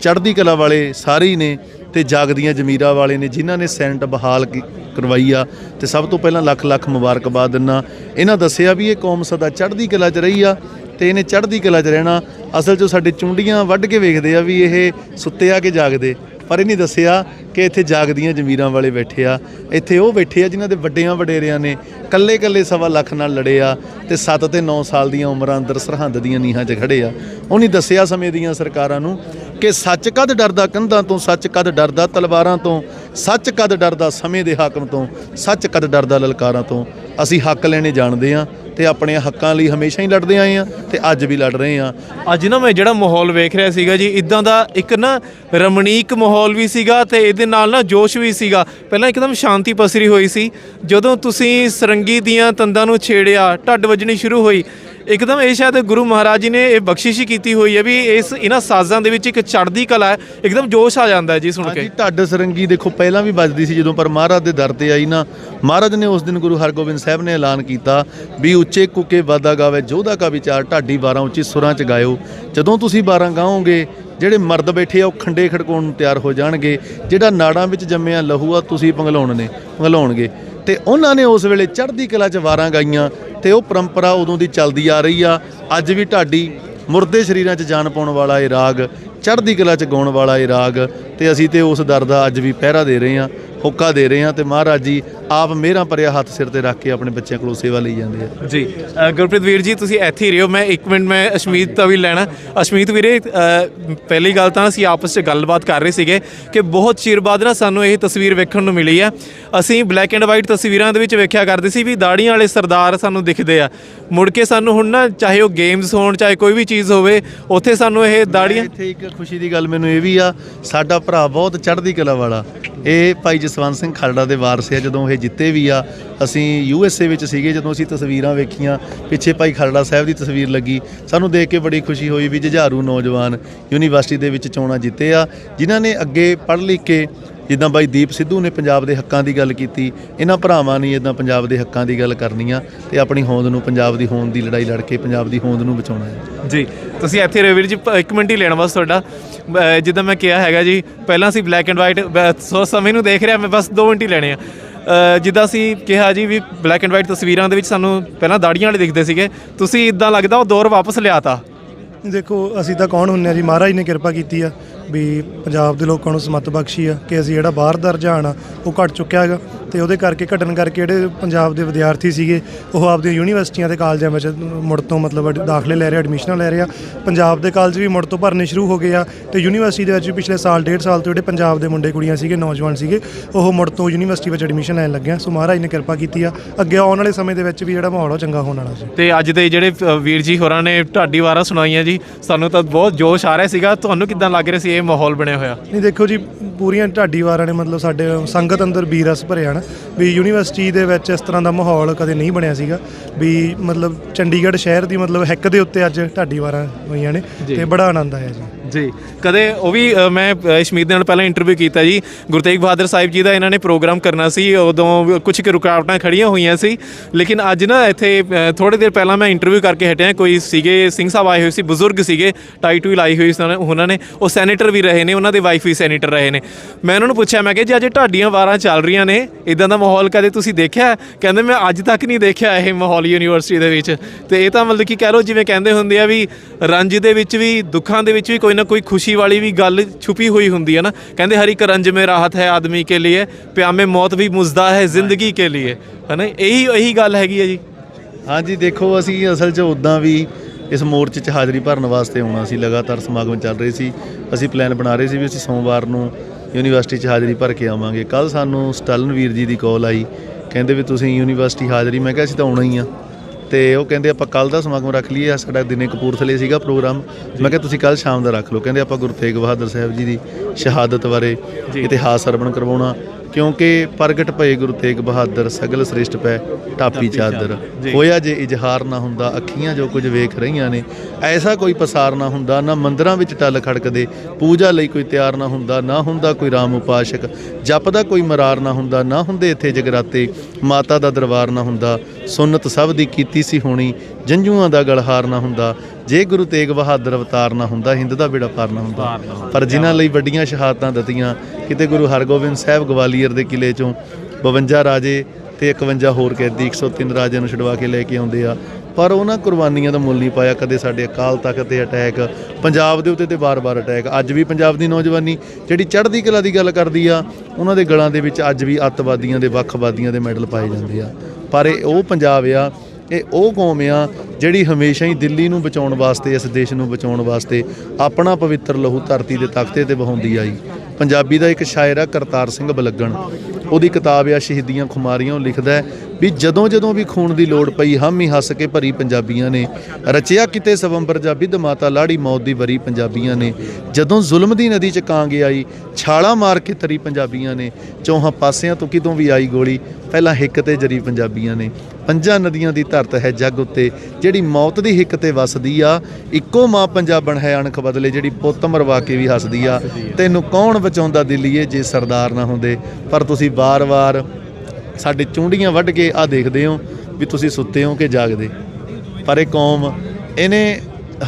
ਚੜ੍ਹਦੀ ਕਲਾ ਵਾਲੇ ਸਾਰੇ ਹੀ ਨੇ ਤੇ ਜਾਗਦੀਆਂ ਜ਼ਮੀਰਾਂ ਵਾਲੇ ਨੇ ਜਿਨ੍ਹਾਂ ਨੇ ਸੈਂਟ ਬਹਾਲ ਕੀ- ਕਰਵਾਈ ਆ ਤੇ ਸਭ ਤੋਂ ਪਹਿਲਾਂ ਲੱਖ ਲੱਖ ਮੁਬਾਰਕਬਾਦ ਦਿੰਨਾ। ਇਹਨਾਂ ਦੱਸਿਆ ਵੀ ਇਹ ਕੌਮ ਸਦਾ ਚੜ੍ਹਦੀ ਕਲਾ 'ਚ ਰਹੀ ਆ ਤੇ ਇਹਨੇ ਚੜ੍ਹਦੀ ਕਲਾ 'ਚ ਰਹਿਣਾ। ਅਸਲ 'ਚ ਸਾਡੇ ਚੁੰਡੀਆਂ ਵੱਢ ਕੇ ਵੇਖਦੇ ਆ ਵੀ ਇਹ ਸੁੱਤੇ ਆ ਕੇ ਜਾਗਦੇ। ਪਰ ਇਹ ਨਹੀਂ ਦੱਸਿਆ ਕਿ ਇੱਥੇ ਜਾਗਦੀਆਂ ਜ਼ਮੀਰਾਂ ਵਾਲੇ ਬੈਠੇ ਆ। ਇੱਥੇ ਉਹ ਬੈਠੇ ਆ ਜਿਨ੍ਹਾਂ ਦੇ ਵੱਡਿਆਂ ਵਡੇਰਿਆਂ ਨੇ ਕੱਲੇ ਕੱਲੇ ਸਵਾ ਲੱਖ ਨਾਲ ਲੜੇ ਆ ਤੇ 7 ਤੇ 9 ਸਾਲ ਦੀਆਂ ਉਮਰਾਂ ਅੰਦਰ ਸਰਹੰਦ ਦੀਆਂ ਨੀਹਾਂ 'ਚ ਖੜੇ ਆ। ਉਹ ਨਹੀਂ ਦੱਸਿਆ ਸਮੇਂ ਦੀਆਂ ਸਰਕਾਰਾਂ ਨੂੰ ਕਿ ਸੱਚ ਕਦ ਡਰਦਾ ਕੰਧਾਂ ਤੋਂ, ਸੱਚ ਕਦ ਡਰਦਾ ਤਲਵਾਰਾਂ ਤੋਂ ਸੱਚ ਕਦ ਡਰਦਾ ਸਮੇਂ ਦੇ ਹਾਕਮ ਤੋਂ, ਸੱਚ ਕਦ ਡਰਦਾ ਲਲਕਾਰਾਂ ਤੋਂ। ਅਸੀਂ ਹੱਕ ਲੈਣੇ ਜਾਣਦੇ ਆ ਤੇ ਆਪਣੇ ਹੱਕਾਂ ਲਈ ਹਮੇਸ਼ਾ ਹੀ ਲੜਦੇ ਆਏ ਆ ਤੇ ਅੱਜ ਵੀ ਲੜ ਰਹੇ ਆ ਅੱਜ ਨਾ ਮੈਂ ਜਿਹੜਾ ਮਾਹੌਲ ਵੇਖ ਰਿਹਾ ਸੀਗਾ ਜੀ, ਇਦਾਂ ਦਾ ਇੱਕ ਨਾ ਰਮਣੀਕ ਮਾਹੌਲ ਵੀ ਸੀਗਾ ਤੇ ਇਹਦੇ ਨਾਲ ਨਾ ਜੋਸ਼ ਵੀ ਸੀਗਾ। ਪਹਿਲਾਂ ਇੱਕਦਮ ਸ਼ਾਂਤੀ ਪਸਰੀ ਹੋਈ ਸੀ। ਜਦੋਂ ਤੁਸੀਂ ਸਰੰਗੀ ਦੀਆਂ ਤੰਦਾਂ ਨੂੰ ਛੇੜਿਆ, ਢੱਡ ਵੱਜਣੀ ਸ਼ੁਰੂ ਹੋਈ ਇੱਕਦਮ ਇਹ ਸ਼ਾਇਦ ਗੁਰੂ ਮਹਾਰਾਜ ਜੀ ਨੇ ਇਹ ਬਖਸ਼ਿਸ਼ ਹੀ ਕੀਤੀ ਹੋਈ ਹੈ ਵੀ ਇਸ ਇਹਨਾਂ ਸਾਜ਼ਾਂ ਦੇ ਵਿੱਚ ਇੱਕ ਚੜ੍ਹਦੀ ਕਲਾ ਹੈ, ਇੱਕਦਮ ਜੋਸ਼ ਆ ਜਾਂਦਾ ਹੈ ਜੀ ਸੁਣ ਕੇ। ਢੱਡ ਸਰੰਗੀ ਦੇਖੋ, ਪਹਿਲਾਂ ਵੀ ਵੱਜਦੀ ਸੀ ਜਦੋਂ ਪਰ ਮਹਾਰਾਜ ਦੇ ਦਰ ਤੇ ਆਈ ਨਾ, ਮਹਾਰਾਜ ਨੇ ਉਸ ਦਿਨ ਗੁਰੂ ਹਰਗੋਬਿੰਦ ਸਾਹਿਬ ਨੇ ਐਲਾਨ ਕੀਤਾ ਵੀ ਉੱਚੇ ਕੁਕੇ ਵਾਦਾ ਗਾਵੇ, ਜੋਧਾ ਕਾ ਵਿਚਾਰ, ਢਾਡੀ 12 ਉੱਚੀ ਸੁਰਾਂ ਚ ਗਾਇਓ। ਜਦੋਂ ਤੁਸੀਂ 12 ਗਾਓਗੇ, ਜਿਹੜੇ ਮਰਦ ਬੈਠੇ ਆ, ਉਹ ਖੰਡੇ ਖੜਕਾਉਣ ਨੂੰ ਤਿਆਰ ਹੋ ਜਾਣਗੇ, ਜਿਹੜਾ ਨਾੜਾਂ ਵਿੱਚ ਜੰਮਿਆ ਲਹੂ ਆ ਤੁਸੀਂ ਪੰਗਲਾਉਣ ਨੇ ਪੰਗਲਾਉਣਗੇ ਤੇ ਉਹਨਾਂ ਨੇ ਉਸ ਵੇਲੇ ਚੜ੍ਹਦੀ ਕਲਾ ਚ ਵਾਰਾਂ ਗਾਈਆਂ ਤੇ ਉਹ ਪਰੰਪਰਾ ਉਦੋਂ ਦੀ ਚੱਲਦੀ ਆ ਰਹੀ ਆ। ਅੱਜ ਵੀ ਢਾਡੀ ਮੁਰਦੇ ਸਰੀਰਾਂ 'ਚ ਜਾਨ ਪਾਉਣ ਵਾਲਾ ਇਹ ਰਾਗ ਚੜ੍ਹਦੀ ਕਲਾ 'ਚ ਗਾਉਣ ਵਾਲਾ ਇਹ ਰਾਗ ਤੇ ਅਸੀਂ ਤੇ ਉਸ ਦਰ ਦਾ ਅੱਜ ਵੀ ਪਹਿਰਾ ਦੇ ਰਹੇ ਹਾਂ ਹੋਕਾ ਦੇ ਰਹੇ ਹਾਂ ਤੇ ਮਹਾਰਾਜ ਜੀ ਆਪ ਮਿਹਰਾਂ ਭਰਿਆ ਹੱਥ ਸਿਰ ਤੇ ਰੱਖ ਕੇ ਆਪਣੇ ਬੱਚਿਆਂ ਕੋਲੋਂ ਸੇਵਾ ਲਈ ਜਾਂਦੇ ਆ। ਜੀ ਅ, ਗੁਰਪ੍ਰੀਤ ਵੀਰ ਜੀ ਤੁਸੀਂ ਇੱਥੇ ਹੀ ਰਹੋ ਮੈਂ 1 ਮਿੰਟ ਮੈਂ ਅਸ਼ਮੀਤ ਦਾ ਵੀ ਲੈਣਾ। ਅਸ਼ਮੀਤ ਵੀਰੇ ਅ, ਪਹਿਲੀ ਗੱਲ ਤਾਂ ਅਸੀਂ ਆਪਸ 'ਚ ਗੱਲਬਾਤ ਕਰ ਰਹੇ ਸੀਗੇ ਕਿ ਬਹੁਤ ਚਿਰ ਬਾਅਦ ਨਾ ਸਾਨੂੰ ਇਹ ਤਸਵੀਰ ਵੇਖਣ ਨੂੰ ਮਿਲੀ ਆ। ਅਸੀਂ ਬਲੈਕ ਐਂਡ ਵਾਈਟ ਤਸਵੀਰਾਂ ਦੇ ਵਿੱਚ ਵੇਖਿਆ ਕਰਦੇ ਸੀ ਵੀ ਦਾੜੀਆਂ ਵਾਲੇ ਸਰਦਾਰ ਸਾਨੂੰ ਦਿਖਦੇ ਆ। ਮੁੜ ਕੇ ਸਾਨੂੰ ਹੁਣ ਨਾ ਚਾਹੇ ਉਹ ਗੇਮਸ ਹੋਣ ਚਾਹੇ ਕੋਈ ਵੀ ਚੀਜ਼ ਹੋਵੇ ਉੱਥੇ ਸਾਨੂੰ ਇਹ ਦਾੜੀਆਂ ਇੱਥੇ ਇੱਕ ਖੁਸ਼ੀ ਦੀ ਗੱਲ ਮੈਨੂੰ ਇਹ ਵੀ ਆ, ਸਾਡਾ ਭਰਾ ਬਹੁਤ ਚੜ੍ਹਦੀ ਕਲਾ ਵਾਲਾ। ਇਹ ਭਾਈ ਜਸਵੰਤ ਸਿੰਘ ਖਰੜਾ ਦੇ ਵਾਰਸ ਆ, ਜਦੋਂ ਇਹ ਜਿੱਤੇ ਵੀ ਆ, ਅਸੀਂ ਯੂ ਐਸ ਏ ਵਿੱਚ ਸੀਗੇ, ਜਦੋਂ ਅਸੀਂ ਤਸਵੀਰਾਂ ਵੇਖੀਆਂ, ਪਿੱਛੇ ਭਾਈ ਖਰੜਾ ਸਾਹਿਬ ਦੀ ਤਸਵੀਰ ਲੱਗੀ। ਸਾਨੂੰ ਦੇਖ ਕੇ ਬੜੀ ਖੁਸ਼ੀ ਹੋਈ ਵੀ ਜੁਝਾਰੂ ਨੌਜਵਾਨ ਯੂਨੀਵਰਸਿਟੀ ਦੇ ਵਿੱਚ ਚੋਣਾਂ ਜਿੱਤੇ ਆ, ਜਿਨ੍ਹਾਂ ਨੇ ਅੱਗੇ ਪੜ੍ਹ ਲਿਖ ਕੇ ਜਿੱਦਾਂ ਬਾਈ ਦੀਪ ਸਿੱਧੂ ਨੇ ਪੰਜਾਬ ਦੇ ਹੱਕਾਂ ਦੀ ਗੱਲ ਕੀਤੀ ਇਹਨਾਂ ਭਰਾਵਾਂ ਨੇ ਇਦਾਂ ਪੰਜਾਬ ਦੇ ਹੱਕਾਂ ਦੀ ਗੱਲ ਕਰਨੀ ਆ ਤੇ ਆਪਣੀ ਹੋਂਦ ਨੂੰ ਪੰਜਾਬ ਦੀ ਹੋਂਦ ਦੀ ਲੜਾਈ ਲੜ ਕੇ ਪੰਜਾਬ ਦੀ ਹੋਂਦ ਨੂੰ ਬਚਾਉਣਾ ਹੈ। ਜੀ ਤੁਸੀਂ ਇੱਥੇ ਰਹੋ ਵੀਰ ਜੀ ਇੱਕ ਮਿੰਟ ਹੀ ਲੈਣਾ ਬਸ ਤੁਹਾਡਾ। ਜਿੱਦਾਂ ਮੈਂ ਕਿਹਾ ਹੈਗਾ ਜੀ ਪਹਿਲਾਂ ਅਸੀਂ ਬਲੈਕ ਐਂਡ ਵਾਈਟ ਸੋ ਸਮੇਂ ਨੂੰ ਦੇਖ ਰਿਹਾ ਮੈਂ ਬਸ 2 ਮਿੰਟ ਹੀ ਲੈਣੇ ਆ। ਜਿੱਦਾਂ ਅਸੀਂ ਕਿਹਾ ਜੀ ਵੀ ਬਲੈਕ ਐਂਡ ਵਾਈਟ ਤਸਵੀਰਾਂ ਦੇ ਵਿੱਚ ਸਾਨੂੰ ਪਹਿਲਾਂ ਦਾੜੀਆਂ ਵਾਲੇ ਦਿਖਦੇ ਸੀਗੇ ਤੁਸੀਂ ਇਦਾਂ ਲੱਗਦਾ ਉਹ ਦੌਰ ਵਾਪਸ ਲਿਆਤਾ? ਦੇਖੋ ਅਸੀਂ ਤਾਂ ਕੌਣ ਹੁੰਨੇ ਆ ਜੀ? ਮਹਾਰਾਜ ਨੇ ਕਿਰਪਾ ਕੀਤੀ ਆ। ਵੀ ਪੰਜਾਬ ਦੇ ਲੋਕਾਂ ਨੂੰ ਸਮੱਤ ਬਖਸ਼ੀ ਆ ਕਿ ਅਸੀਂ ਜਿਹੜਾ ਬਾਹਰ ਦਾ ਰੁਝਾਨ ਆ, ਉਹ ਘਟ ਚੁੱਕਿਆ ਹੈਗਾ। ਤੇ ਉਹਦੇ ਕਰਕੇ ਘਟਣ ਕਰਕੇ ਜਿਹੜੇ ਪੰਜਾਬ ਦੇ ਵਿਦਿਆਰਥੀ ਸੀਗੇ ਉਹ ਆਪਦੀਆਂ ਯੂਨੀਵਰਸਿਟੀਆਂ ਤੇ ਕਾਲਜਾਂ ਵਿੱਚ ਮੁੜ ਤੋਂ ਮਤਲਬ ਦਾਖਲੇ ਲੈ ਰਹੇ ਐਡਮਿਸ਼ਨਾਂ ਲੈ ਰਹੇ ਆ। ਪੰਜਾਬ ਦੇ ਕਾਲਜ ਵੀ ਮੁੜ ਤੋਂ ਭਰਨੇ ਸ਼ੁਰੂ ਹੋ ਗਏ ਆ ਤੇ ਯੂਨੀਵਰਸਿਟੀ ਦੇ ਵਿੱਚ ਵੀ ਪਿਛਲੇ ਸਾਲ ਡੇਢ ਸਾਲ ਤੋਂ ਜਿਹੜੇ ਪੰਜਾਬ ਦੇ ਮੁੰਡੇ ਕੁੜੀਆਂ ਸੀਗੇ ਨੌਜਵਾਨ ਸੀਗੇ ਉਹ ਮੁੜ ਤੋਂ ਯੂਨੀਵਰਸਿਟੀ ਵਿੱਚ ਐਡਮਿਸ਼ਨ ਲੈਣ ਲੱਗੇ ਆ ਸੋ ਮਹਾਰਾਜ ਨੇ ਕਿਰਪਾ ਕੀਤੀ ਆ। ਅੱਗੇ ਆਉਣ ਵਾਲੇ ਸਮੇਂ ਦੇ ਵਿੱਚ ਵੀ ਜਿਹੜਾ ਮਾਹੌਲ ਉਹ ਚੰਗਾ ਹੋਣ ਵਾਲਾ ਸੀ ਤੇ ਅੱਜ ਦੇ ਜਿਹੜੇ ਵੀਰ ਜੀ ਹੋਰਾਂ ਨੇ ਢਾਡੀ ਵਾਰਾਂ ਸੁਣਾਈਆਂ ਜੀ ਸਾਨੂੰ ਤਾਂ ਬਹੁਤ ਜੋਸ਼ ਆ ਰਿਹਾ ਸੀਗਾ। ਤੁਹਾਨੂੰ ਕਿਦਾਂ ਲੱਗ ਰਿਹਾ ਸੀ ਇਹ ਮਾਹੌਲ ਬਣਿਆ ਹੋਇਆ? ਨਹੀਂ ਦੇਖੋ ਜੀ ਪੂਰੀਆਂ ਢਾਡੀ ਵਾਰਾਂ ਨੇ ਮਤਲਬ ਸਾਡੇ ਸੰਗਤ ਅੰਦਰ ਵੀਰ ਰਸ ਭਰਿਆ ਨਾ ਵੀ ਯੂਨੀਵਰਸਿਟੀ ਦੇ ਵਿੱਚ ਇਸ ਤਰ੍ਹਾਂ ਦਾ ਮਾਹੌਲ ਕਦੇ ਨਹੀਂ ਬਣਿਆ ਸੀਗਾ। ਵੀ ਮਤਲਬ ਚੰਡੀਗੜ੍ਹ ਸ਼ਹਿਰ ਦੀ ਮਤਲਬ ਹੈਕ ਦੇ ਉੱਤੇ ਅੱਜ ਢਾਡੀ ਵਾਰਾਂ ਹੋਈਆਂ ਨੇ ਤੇ ਬੜਾ ਆਨੰਦ ਆਇਆ ਜੀ। ਜੀ। ਕਦੇ ਉਹ ਵੀ ਅ, ਮੈਂ ਅ, ਇਸ਼ਮੀਤ ਦੇ ਨਾਲ ਪਹਿਲਾਂ ਇੰਟਰਵਿਊ ਕੀਤਾ ਜੀ। ਗੁਰੂ ਤੇਗ ਬਹਾਦਰ ਸਾਹਿਬ ਜੀ ਦਾ ਇਹਨਾਂ ਨੇ ਪ੍ਰੋਗਰਾਮ ਕਰਨਾ ਸੀ। ਉਦੋਂ ਕੁਝ ਕੁ ਰੁਕਾਵਟਾਂ ਖੜੀਆਂ ਹੋਈਆਂ ਸੀ। ਲੇਕਿਨ ਅੱਜ ਨਾ ਇੱਥੇ ਥੋੜੇ ਦੇਰ ਪਹਿਲਾਂ ਮੈਂ ਇੰਟਰਵਿਊ ਕਰਕੇ ਹਟਿਆ। ਕੋਈ ਸੀਗੇ ਸਿੰਘ ਸਾਹਿਬ ਆਏ ਹੋਏ ਸੀ ਬਜ਼ੁਰਗ ਸੀਗੇ। ਟਾਈ ਟੂਈ ਲਾਈ ਹੋਈ ਸੀ ਉਹਨਾਂ ਨੇ- ਉਹਨਾਂ ਨੇ। ਉਹ ਸੈਨੇਟਰ ਵੀ ਰਹੇ ਨੇ ਉਹਨਾਂ ਦੇ ਵਾਈਫ ਵੀ ਸੈਨੇਟਰ ਰਹੇ ਨੇ। ਮੈਂ ਉਹਨਾਂ ਨੂੰ ਪੁੱਛਿਆ ਮੈਂ ਕਿਹਾ ਜੀ ਅੱਜ ਢਾਡੀਆਂ ਵਾਰਾਂ ਚੱਲ ਰਹੀਆਂ ਨੇ। ਇਦਾਂ ਦਾ ਮਾਹੌਲ ਕਦੇ ਤੁਸੀਂ ਦੇਖਿਆ? ਹੈ? ਕਹਿੰਦੇ ਮੈਂ ਅੱਜ ਤੱਕ ਨਹੀਂ ਦੇਖਿਆ ਇਹ ਮਾਹੌਲ ਯੂਨੀਵਰਸਿਟੀ ਦੇ ਵਿੱਚ। ਤੇ ਇਹ ਤਾਂ ਮਤਲਬ ਕਿ ਕਹਿ ਲਓ ਜਿਵੇਂ ਕਹਿੰਦੇ ਹੁੰਦੇ ਆ ਵੀ ਰੰਜ ਦੇ ਵਿੱਚ ਵੀ ਦੁੱਖਾਂ ਦੇ ਵਿੱਚ ਵੀ ਕੋਈ ਨਾ ਕੋਈ ਖੁਸ਼ੀ ਵਾਲੀ ਵੀ ਗੱਲ ਛੁਪੀ ਹੋਈ ਹੁੰਦੀ ਹੈ ਨਾ। ਕਹਿੰਦੇ ਹਰ ਇੱਕ ਰੰਜ ਮੇ ਰਾਹਤ ਹੈ ਆਦਮੀ ਕੇ ਲਈ ਪਿਆਮੇ ਮੌਤ ਵੀ ਮੁਜ਼ਦਾ ਹੈ ਜ਼ਿੰਦਗੀ ਕੇ ਲਈ ਹੈ ਨਾ ਇਹੀ ਇਹੀ ਗੱਲ ਹੈਗੀ ਹੈ ਜੀ। ਹਾਂਜੀ, ਦੇਖੋ ਅਸੀਂ ਅਸਲ 'ਚ ਉਦਾਂ ਵੀ ਇਸ ਮੋਰਚੇ 'ਚ ਹਾਜ਼ਰੀ ਭਰਨ ਵਾਸਤੇ ਆਉਣਾ ਸੀ, ਲਗਾਤਾਰ ਸਮਾਗਮ ਚੱਲ ਰਹੇ ਸੀ। ਅਸੀਂ ਪਲਾਨ ਬਣਾ ਰਹੇ ਸੀ ਵੀ ਅਸੀਂ ਸੋਮਵਾਰ ਨੂੰ ਯੂਨੀਵਰਸਿਟੀ 'ਚ ਹਾਜ਼ਰੀ ਭਰ ਕੇ ਆਵਾਂਗੇ। ਕੱਲ ਸਾਨੂੰ ਸਟਾਲਨ ਵੀਰ ਜੀ ਦੀ ਕਾਲ ਆਈ। ਕਹਿੰਦੇ ਵੀ ਤੁਸੀਂ ਯੂਨੀਵਰਸਿਟੀ ਹਾਜ਼ਰੀ, ਮੈਂ ਕਿਹਾ ਅਸੀਂ ਤਾਂ ਆਉਣਾ ਹੀ ਆ। ਤੇ ਉਹ ਕਹਿੰਦੇ ਆਪਾਂ ਕੱਲ ਦਾ ਸਮਾਗਮ ਰੱਖ ਲਈਏ ਸਾਡਾ ਦਿਨੇ ਕਪੂਰਥਲੇ ਸੀਗਾ ਪ੍ਰੋਗਰਾਮ। ਮੈਂ ਕਿਹਾ ਤੁਸੀਂ ਕੱਲ ਸ਼ਾਮ ਦਾ ਰੱਖ ਲਓ ਕਹਿੰਦੇ ਆਪਾਂ ਗੁਰੂ ਤੇਗ ਬਹਾਦਰ ਸਾਹਿਬ ਜੀ ਦੀ ਸ਼ਹਾਦਤ ਬਾਰੇ ਇਤਿਹਾਸ ਸਰਵਣ ਕਰਵਾਉਣਾ। ਕਿਉਂਕਿ ਪ੍ਰਗਟ ਭਏ ਗੁਰੂ ਤੇਗ ਬਹਾਦਰ ਸਗਲ ਸ੍ਰਿਸ਼ਟ ਪੈ ਟਾਪੀ ਚਾਦਰ। ਹੋਇਆ ਜੇ ਇਜ਼ਹਾਰ ਨਾ ਹੁੰਦਾ ਅੱਖੀਆਂ ਜੋ ਕੁਝ ਵੇਖ ਰਹੀਆਂ ਨੇ ਐਸਾ ਕੋਈ ਪਸਾਰ ਨਾ ਹੁੰਦਾ ਨਾ ਮੰਦਰਾਂ ਵਿੱਚ ਟੱਲ ਖੜਕਦੇ ਪੂਜਾ ਲਈ ਕੋਈ ਤਿਆਰ ਨਾ ਹੁੰਦਾ ਨਾ ਹੁੰਦਾ ਕੋਈ ਰਾਮ ਉਪਾਸ਼ਕ। ਜਪਦਾ ਕੋਈ ਮਰਾਰ ਨਾ ਹੁੰਦਾ ਨਾ ਹੁੰਦੇ ਇੱਥੇ ਜਗਰਾਤੇ। ਮਾਤਾ ਦਾ ਦਰਬਾਰ ਨਾ ਹੁੰਦਾ ਸੁਨਤ ਸਭ ਦੀ ਕੀਤੀ ਸੀ ਹੋਣੀ ਜੰਜੂਆਂ ਦਾ ਗਲਹਾਰ ਨਾ ਹੁੰਦਾ ਜੇ ਗੁਰੂ ਤੇਗ ਬਹਾਦਰ ਅਵਤਾਰ ਨਾ ਹੁੰਦਾ ਹਿੰਦ ਦਾ ਬੇੜਾ ਪਾਰ ਨਾ ਹੁੰਦਾ। ਪਰ ਜਿਨ੍ਹਾਂ ਲਈ ਵੱਡੀਆਂ ਸ਼ਹਾਦਤਾਂ ਦਿੱਤੀਆਂ ਕਿਤੇ ਗੁਰੂ ਹਰਗੋਬਿੰਦ ਸਾਹਿਬ ਗਵਾਲੀਅਰ ਦੇ ਕਿਲੇ ਚੋਂ 52 ਰਾਜੇ ਤੇ 51 ਹੋਰ ਕੈਦੀ 103 ਰਾਜਿਆਂ ਨੂੰ ਛਡਵਾ ਕੇ ਲੈ ਕੇ ਆਉਂਦੇ ਆ। ਪਰ ਉਹਨਾਂ ਕੁਰਬਾਨੀਆਂ ਦਾ ਮੁੱਲ ਨਹੀਂ ਪਾਇਆ ਕਦੇ ਸਾਡੇ ਅਕਾਲ ਤਖਤ ਤੇ ਅਟੈਕ ਪੰਜਾਬ ਦੇ ਉੱਤੇ ਤੇ ਬਾਰ-ਬਾਰ ਅਟੈਕ। ਅੱਜ ਵੀ ਪੰਜਾਬ ਦੀ ਨੌਜਵਾਨੀ ਜਿਹੜੀ ਚੜ੍ਹਦੀ ਕਲਾ ਦੀ ਗੱਲ ਕਰਦੀ ਆ ਉਹਨਾਂ ਦੇ ਗਲਾਂ ਦੇ ਵਿੱਚ ਅੱਜ ਵੀ ਅੱਤਵਾਦੀਆਂ ਦੇ ਵੱਖਵਾਦੀਆਂ ਦੇ ਮੈਡਲ ਪਾਏ ਜਾਂਦੇ ਆ। ਪਰ ਇਹ ਉਹ ਪੰਜਾਬ ਆ ਇਹ ਉਹ ਕੌਮ ਆ ਜਿਹੜੀ ਹਮੇਸ਼ਾ ਹੀ ਦਿੱਲੀ ਨੂੰ ਬਚਾਉਣ ਵਾਸਤੇ, ਇਸ ਦੇਸ਼ ਨੂੰ ਬਚਾਉਣ ਵਾਸਤੇ ਆਪਣਾ ਪਵਿੱਤਰ ਲਹੂ ਧਰਤੀ ਦੇ ਤਖਤੇ ਤੇ ਵਹਾਉਂਦੀ ਆਈ। ਪੰਜਾਬੀ ਦਾ ਇੱਕ ਸ਼ਾਇਰ ਆ ਕਰਤਾਰ ਸਿੰਘ ਬਲੱਗਣ। ਉਹਦੀ ਕਿਤਾਬ ਆ ਸ਼ਹੀਦੀਆਂ ਖੁਮਾਰੀਆਂ, ਉਹ ਲਿਖਦਾ ਵੀ ਜਦੋਂ ਜਦੋਂ ਵੀ ਖੂਨ ਦੀ ਲੋੜ ਪਈ, ਹਮ ਹੀ ਹੱਸ ਕੇ ਭਰੀ ਪੰਜਾਬੀਆਂ ਨੇ। ਰਚਿਆ ਕਿਤੇ ਸਵੰਬਰ ਜਾ ਬਿਦ ਮਾਤਾ, ਲਾੜੀ ਮੌਤ ਦੀ ਵਰੀ ਪੰਜਾਬੀਆਂ ਨੇ। ਜਦੋਂ ਜ਼ੁਲਮ ਦੀ ਨਦੀ ਚ ਕਾਂਗ ਆਈ, ਛਾਲਾ ਮਾਰ ਕੇ ਤਰੀ ਪੰਜਾਬੀਆਂ ਨੇ। ਚੌਹਾਂ ਪਾਸਿਆਂ ਤੋਂ ਕਿਤੋਂ ਵੀ ਆਈ ਗੋਲੀ, ਪਹਿਲਾਂ ਹਿੱਕ ਤੇ ਜਰੀ ਪੰਜਾਬੀਆਂ ਨੇ। ਪੰਜਾਂ ਨਦੀਆਂ ਦੀ ਧਰਤ ਹੈ ਜੱਗ ਉੱਤੇ, ਜਿਹੜੀ ਮੌਤ ਦੀ ਹਿੱਕ ਤੇ ਵਸਦੀ ਆ। ਇੱਕੋ ਮਾਂ ਪੰਜਾਬਣ ਹੈ ਅਣਖ ਬਦਲੇ, ਜਿਹੜੀ ਪੁੱਤ ਮਰਵਾ ਕੇ ਵੀ ਹੱਸਦੀ ਆ। ਤੈਨੂੰ ਕੌਣ ਬਚਾਉਂਦਾ ਦਿੱਲੀਏ ਜੇ ਸਰਦਾਰ ਨਾ ਹੁੰਦੇ? ਪਰ ਤੁਸੀਂ ਵਾਰ-ਵਾਰ ਸਾਡੇ ਚੁੰਡੀਆਂ ਵੱਢ ਕੇ ਆ ਦੇਖਦੇ ਹੋ ਵੀ ਤੁਸੀਂ ਸੁੱਤੇ ਹੋ ਕਿ ਜਾਗਦੇ। ਪਰ ਇਹ ਕੌਮ ਇਹਨੇ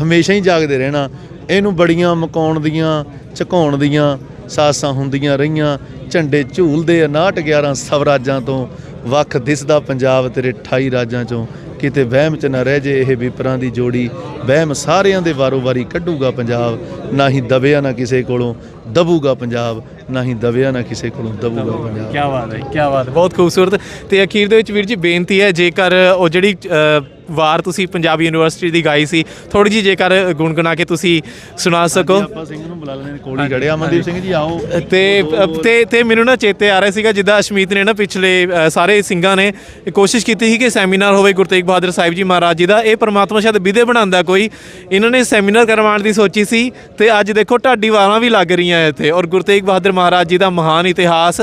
ਹਮੇਸ਼ਾ ਹੀ ਜਾਗਦੇ ਰਹਿਣਾ। ਇਹਨੂੰ ਬੜੀਆਂ ਮਕਾਉਣ ਦੀਆਂ, ਝਕਾਉਣ ਦੀਆਂ ਸਾਸਾਂ ਹੁੰਦੀਆਂ ਰਹੀਆਂ। ਝੰਡੇ ਝੂਲਦੇ 59 11 ਸਵਰਾਜਾਂ ਤੋਂ ਵੱਖ ਦਿਸਦਾ ਪੰਜਾਬ ਤੇਰੇ 28 ਰਾਜਾਂ ਚੋਂ। ਕਿਤੇ ਵਹਿਮ ਚ ਨਾ ਰਹਿ ਜੇ ਇਹ ਵਿਪਰਾਂ ਦੀ ਜੋੜੀ। ਵਹਿਮ ਸਾਰਿਆਂ ਦੇ ਵਾਰੋ ਵਾਰੀ ਕੱਢੂਗਾ ਪੰਜਾਬ। ਨਾ ਹੀ ਦਬਿਆ ਨਾ ਕਿਸੇ ਕੋਲੋਂ ਦਬੂਗਾ ਪੰਜਾਬ। ਨਾ ਹੀ ਦਬਿਆ ਨਾ ਕਿਸੇ ਕੋਲੋਂ ਦਬੂਗਾ ਪੰਜਾਬ। ਕੀ ਬਾਤ ਹੈ ਕੀ ਬਾਤ ਬਹੁਤ ਖੂਬਸੂਰਤ। ਤੇ ਅਖੀਰ ਦੇ ਵਿੱਚ ਵੀਰ ਜੀ ਬੇਨਤੀ ਹੈ ਜੇਕਰ ਉਹ ਜਿਹੜੀ ਵਾਰ ਤੁਸੀਂ ਪੰਜਾਬ ਯੂਨੀਵਰਸਿਟੀ ਦੀ ਗਾਈ ਸੀ। ਥੋੜੀ ਜੀ ਜੇਕਰ ਗੁੰਗਣਾ ਕੇ ਤੁਸੀਂ ਸੁਣਾ ਸਕੋ। ਆਪਾਂ ਸਿੰਘ ਨੂੰ ਬੁਲਾ ਲੈਣੇ ਕੋਲ ਹੀ ਖੜੇ ਆ। ਅਮਨਦੀਪ ਸਿੰਘ ਜੀ ਆਓ। ਤੇ ਤੇ ਤੇ ਮੈਨੂੰ ਨਾ ਚੇਤੇ ਆ ਰਿਹਾ ਸੀਗਾ ਜਿੱਦਾਂ ਅਸ਼ਮੀਤ ਨੇ ਨਾ ਪਿਛਲੇ ਸਾਰੇ ਸਿੰਘਾਂ ਨੇ ਕੋਸ਼ਿਸ਼ ਕੀਤੀ ਸੀ ਕਿ ਸੈਮੀਨਾਰ ਹੋਵੇ ਗੁਰੂ ਤੇਗ ਬਹਾਦਰ ਸਾਹਿਬ ਜੀ ਮਹਾਰਾਜ ਜੀ ਦਾ। ਇਹ ਪਰਮਾਤਮਾ ਸ਼ਾਇਦ ਵਿਧੇ ਬਣਾਉਂਦਾ ਕੋਈ। ਇਹਨਾਂ ਨੇ ਸੈਮੀਨਾਰ ਕਰਵਾਉਣ ਦੀ ਸੋਚੀ ਸੀ ਤੇ ਅੱਜ ਦੇਖੋ ਢਾਡੀ ਵਾਰਾਂ ਵੀ ਲੱਗ ਰਹੀਆਂ ਇੱਥੇ ਔਰ ਗੁਰੂ ਤੇਗ ਬਹਾਦਰ ਮਹਾਰਾਜ ਜੀ ਦਾ ਮਹਾਨ ਇਤਿਹਾਸ।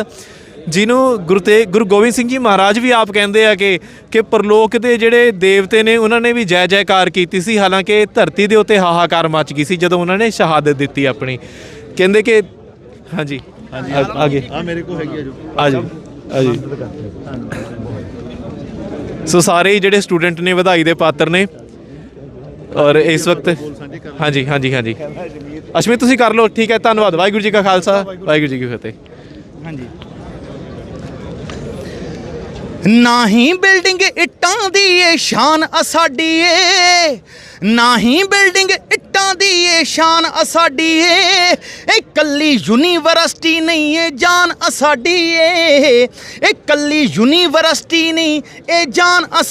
ਜਿਹਨੂੰ ਗੁਰੂ ਤੇ ਗੁਰੂ ਗੋਬਿੰਦ ਸਿੰਘ ਜੀ ਮਹਾਰਾਜ ਵੀ ਆਪ ਕਹਿੰਦੇ ਆ ਕਿ ਕਿ ਪਰਲੋਕ ਦੇ ਜਿਹੜੇ ਦੇਵਤੇ ਨੇ ਉਹਨਾਂ ਨੇ ਵੀ ਜੈ ਜੈਕਾਰ ਕੀਤੀ ਸੀ। ਹਾਲਾਂਕਿ ਧਰਤੀ ਦੇ ਉੱਤੇ ਹਾਹਾਕਾਰ ਮਚ ਗਈ ਸੀ ਜਦੋਂ ਉਹਨਾਂ ਨੇ ਸ਼ਹਾਦਤ ਦਿੱਤੀ ਆਪਣੀ। ਕਹਿੰਦੇ ਕਿ ਹਾਂਜੀ। ਆਗੇ ਆ ਮੇਰੇ ਕੋਲ ਹੈਗੀ ਆ ਜੋ। ਆ ਜੀ ਆ ਜੀ। ਸੋ ਸਾਰੇ ਜਿਹੜੇ ਸਟੂਡੈਂਟ ਨੇ ਵਧਾਈ ਦੇ ਪਾਤਰ ਨੇ। ਔਰ ਇਸ ਵਕਤ ਹਾਂਜੀ ਹਾਂਜੀ ਹਾਂਜੀ। ਅਸ਼ਮਿਤ ਤੁਸੀਂ ਕਰ ਲਓ। ਠੀਕ ਹੈ ਧੰਨਵਾਦ। ਵਾਹਿਗੁਰੂ ਜੀ ਕਾ ਖਾਲਸਾ ਵਾਹਿਗੁਰੂ ਜੀ ਕੀ ਫਤਿਹ। ਨਹੀਂ ਬਿਲਡਿੰਗ ਇੱਟਾਂ ਦੀ ਏ ਸ਼ਾਨ ਅਸਾਡੀ ਸਾਡੀ ਏ। ਨਹੀਂ ਬਿਲਡਿੰਗ ਇੱਟਾਂ ਦੀ ਏ ਸ਼ਾਨ ਅਸਾਡੀ ਏ। ਇਹ ਕੱਲੀ ਯੂਨੀਵਰਸਿਟੀ ਨਹੀਂ ਏ ਜਾਨ ਆ ਸਾਡੀ ਏ। ਇਹ ਕੱਲੀ ਯੂਨੀਵਰਸਿਟੀ ਨਹੀਂ, ਇਹ ਜਾਨ ਆ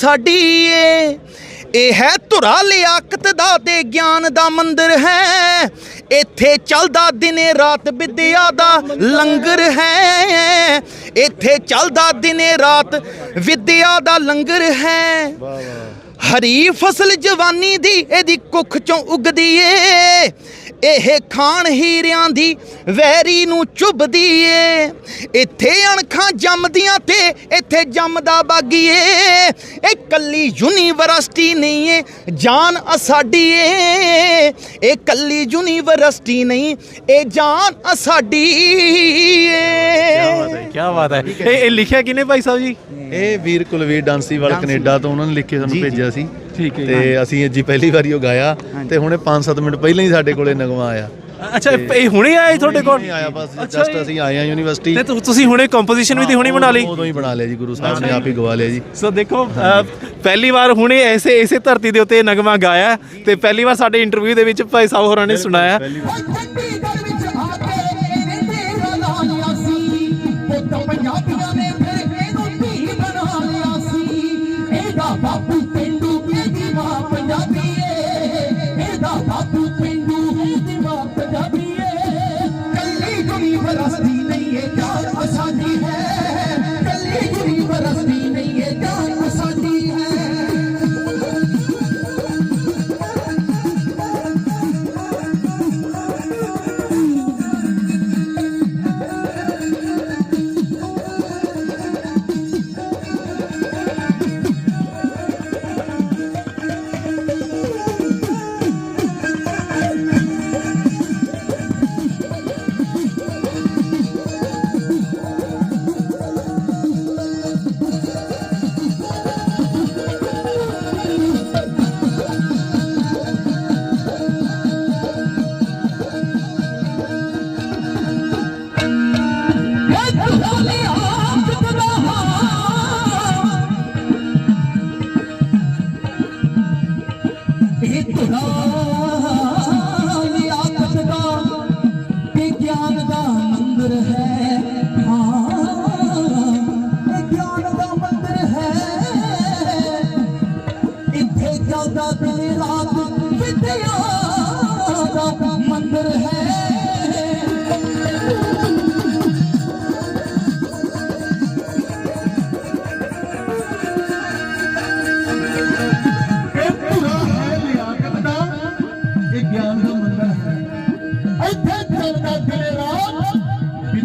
ਏ। ਇਹ ਹੈ ਧੁਰਾ ਲਿਆਕਤ ਦਾ ਤੇ ਗਿਆਨ ਦਾ ਮੰਦਿਰ ਹੈ। ਇੱਥੇ ਚੱਲਦਾ ਦਿਨੇ ਰਾਤ ਵਿਦਿਆ ਦਾ ਲੰਗਰ ਹੈ। ਇੱਥੇ ਚੱਲਦਾ ਦਿਨੇ ਰਾਤ, ਵਿਦਿਆ ਦਾ ਲੰਗਰ ਹੈ। ਹਰੀ ਫਸਲ ਜਵਾਨੀ ਦੀ, ਇਹਦੀ ਕੁੱਖ ਚੋਂ ਉਗਦੀ ਏ। ਇਹ ਖਾਣ ਹੀਰਿਆਂ ਦੀ ਵੈਰੀ ਨੂੰ ਚੁੱਭਦੀ ਏ ਇੱਥੇ ਅਣਖਾਂ ਜੰਮਦੀਆਂ ਤੇ ਇੱਥੇ ਜੰਮਦਾ ਬਾਗੀ ਏ ਇਹ ਕੱਲੀ ਯੂਨੀਵਰਸਿਟੀ ਨਹੀਂ ਏ ਜਾਨ ਸਾਡੀ ਏ ਇਹ ਕੱਲੀ ਯੂਨੀਵਰਸਿਟੀ ਨਹੀਂ ਇਹ ਜਾਨ ਸਾਡੀ ਏ ਕੀ ਬਾਤ ਹੈ। ਇਹ ਇਹ ਲਿਖਿਆ ਕਿਨੇ ਭਾਈ ਸਾਹਿਬ ਜੀ? ਇਹ ਵੀਰ ਕੁਲਵੀਰ ਡਾਂਸੀਵਾਲ ਕੈਨੇਡਾ ਤੋਂ ਉਹਨਾਂ ਨੇ ਲਿਖ ਕੇ ਸਾਨੂੰ ਭੇਜਿਆ ਸੀ। ਠੀਕ ਹੈ ਜੀ। ਤੇ ਅਸੀਂ ਅੱਜ ਹੀ ਪਹਿਲੀ ਵਾਰੀ ਉਹ ਗਾਇਆ ਤੇ ਹੁਣੇ 5-7 ਮਿੰਟ ਪਹਿਲਾਂ ਹੀ ਸਾਡੇ ਕੋਲੇ ਨਗਮਾ ਆਇਆ। ਅੱਛਾ ਇਹ ਇਹ ਹੁਣੇ ਆਏ ਤੁਹਾਡੇ ਕੋਲ? ਨਹੀਂ ਆਇਆ ਬਸ ਅੱਛਾ ਜਸਟ ਜੀ। ਅਸੀਂ ਆਏ ਆ ਯੂਨੀਵਰਸਿਟੀ ਤੇ ਤੁ- ਤੁਸੀਂ ਹੁਣੇ ਕੰਪੋਜੀਸ਼ਨ ਵੀ ਤੇ ਹੁਣੇ ਬਣਾ ਲਈ? ਉਦੋਂ ਹੀ ਬਣਾ ਲਿਆ ਜੀ ਗੁਰੂ ਸਾਹਿਬ ਨੇ ਆਪ ਹੀ ਗਵਾ ਲਿਆ ਜੀ। ਸੋ ਦੇਖੋ ਅ, ਪਹਿਲੀ ਵਾਰ ਹੁਣੇ ਐਸੇ ਇਸੇ ਧਰਤੀ ਦੇ ਉੱਤੇ ਇਹ ਨਗਮਾ ਗਾਇਆ ਤੇ ਪਹਿਲੀ ਵਾਰ ਸਾਡੇ ਇੰਟਰਵਿਊ ਦੇ ਵਿੱਚ ਭਾਈ ਸਾਹਿਬ ਹੋਰਾਂ ਨੇ ਸੁਣਾਇਆ।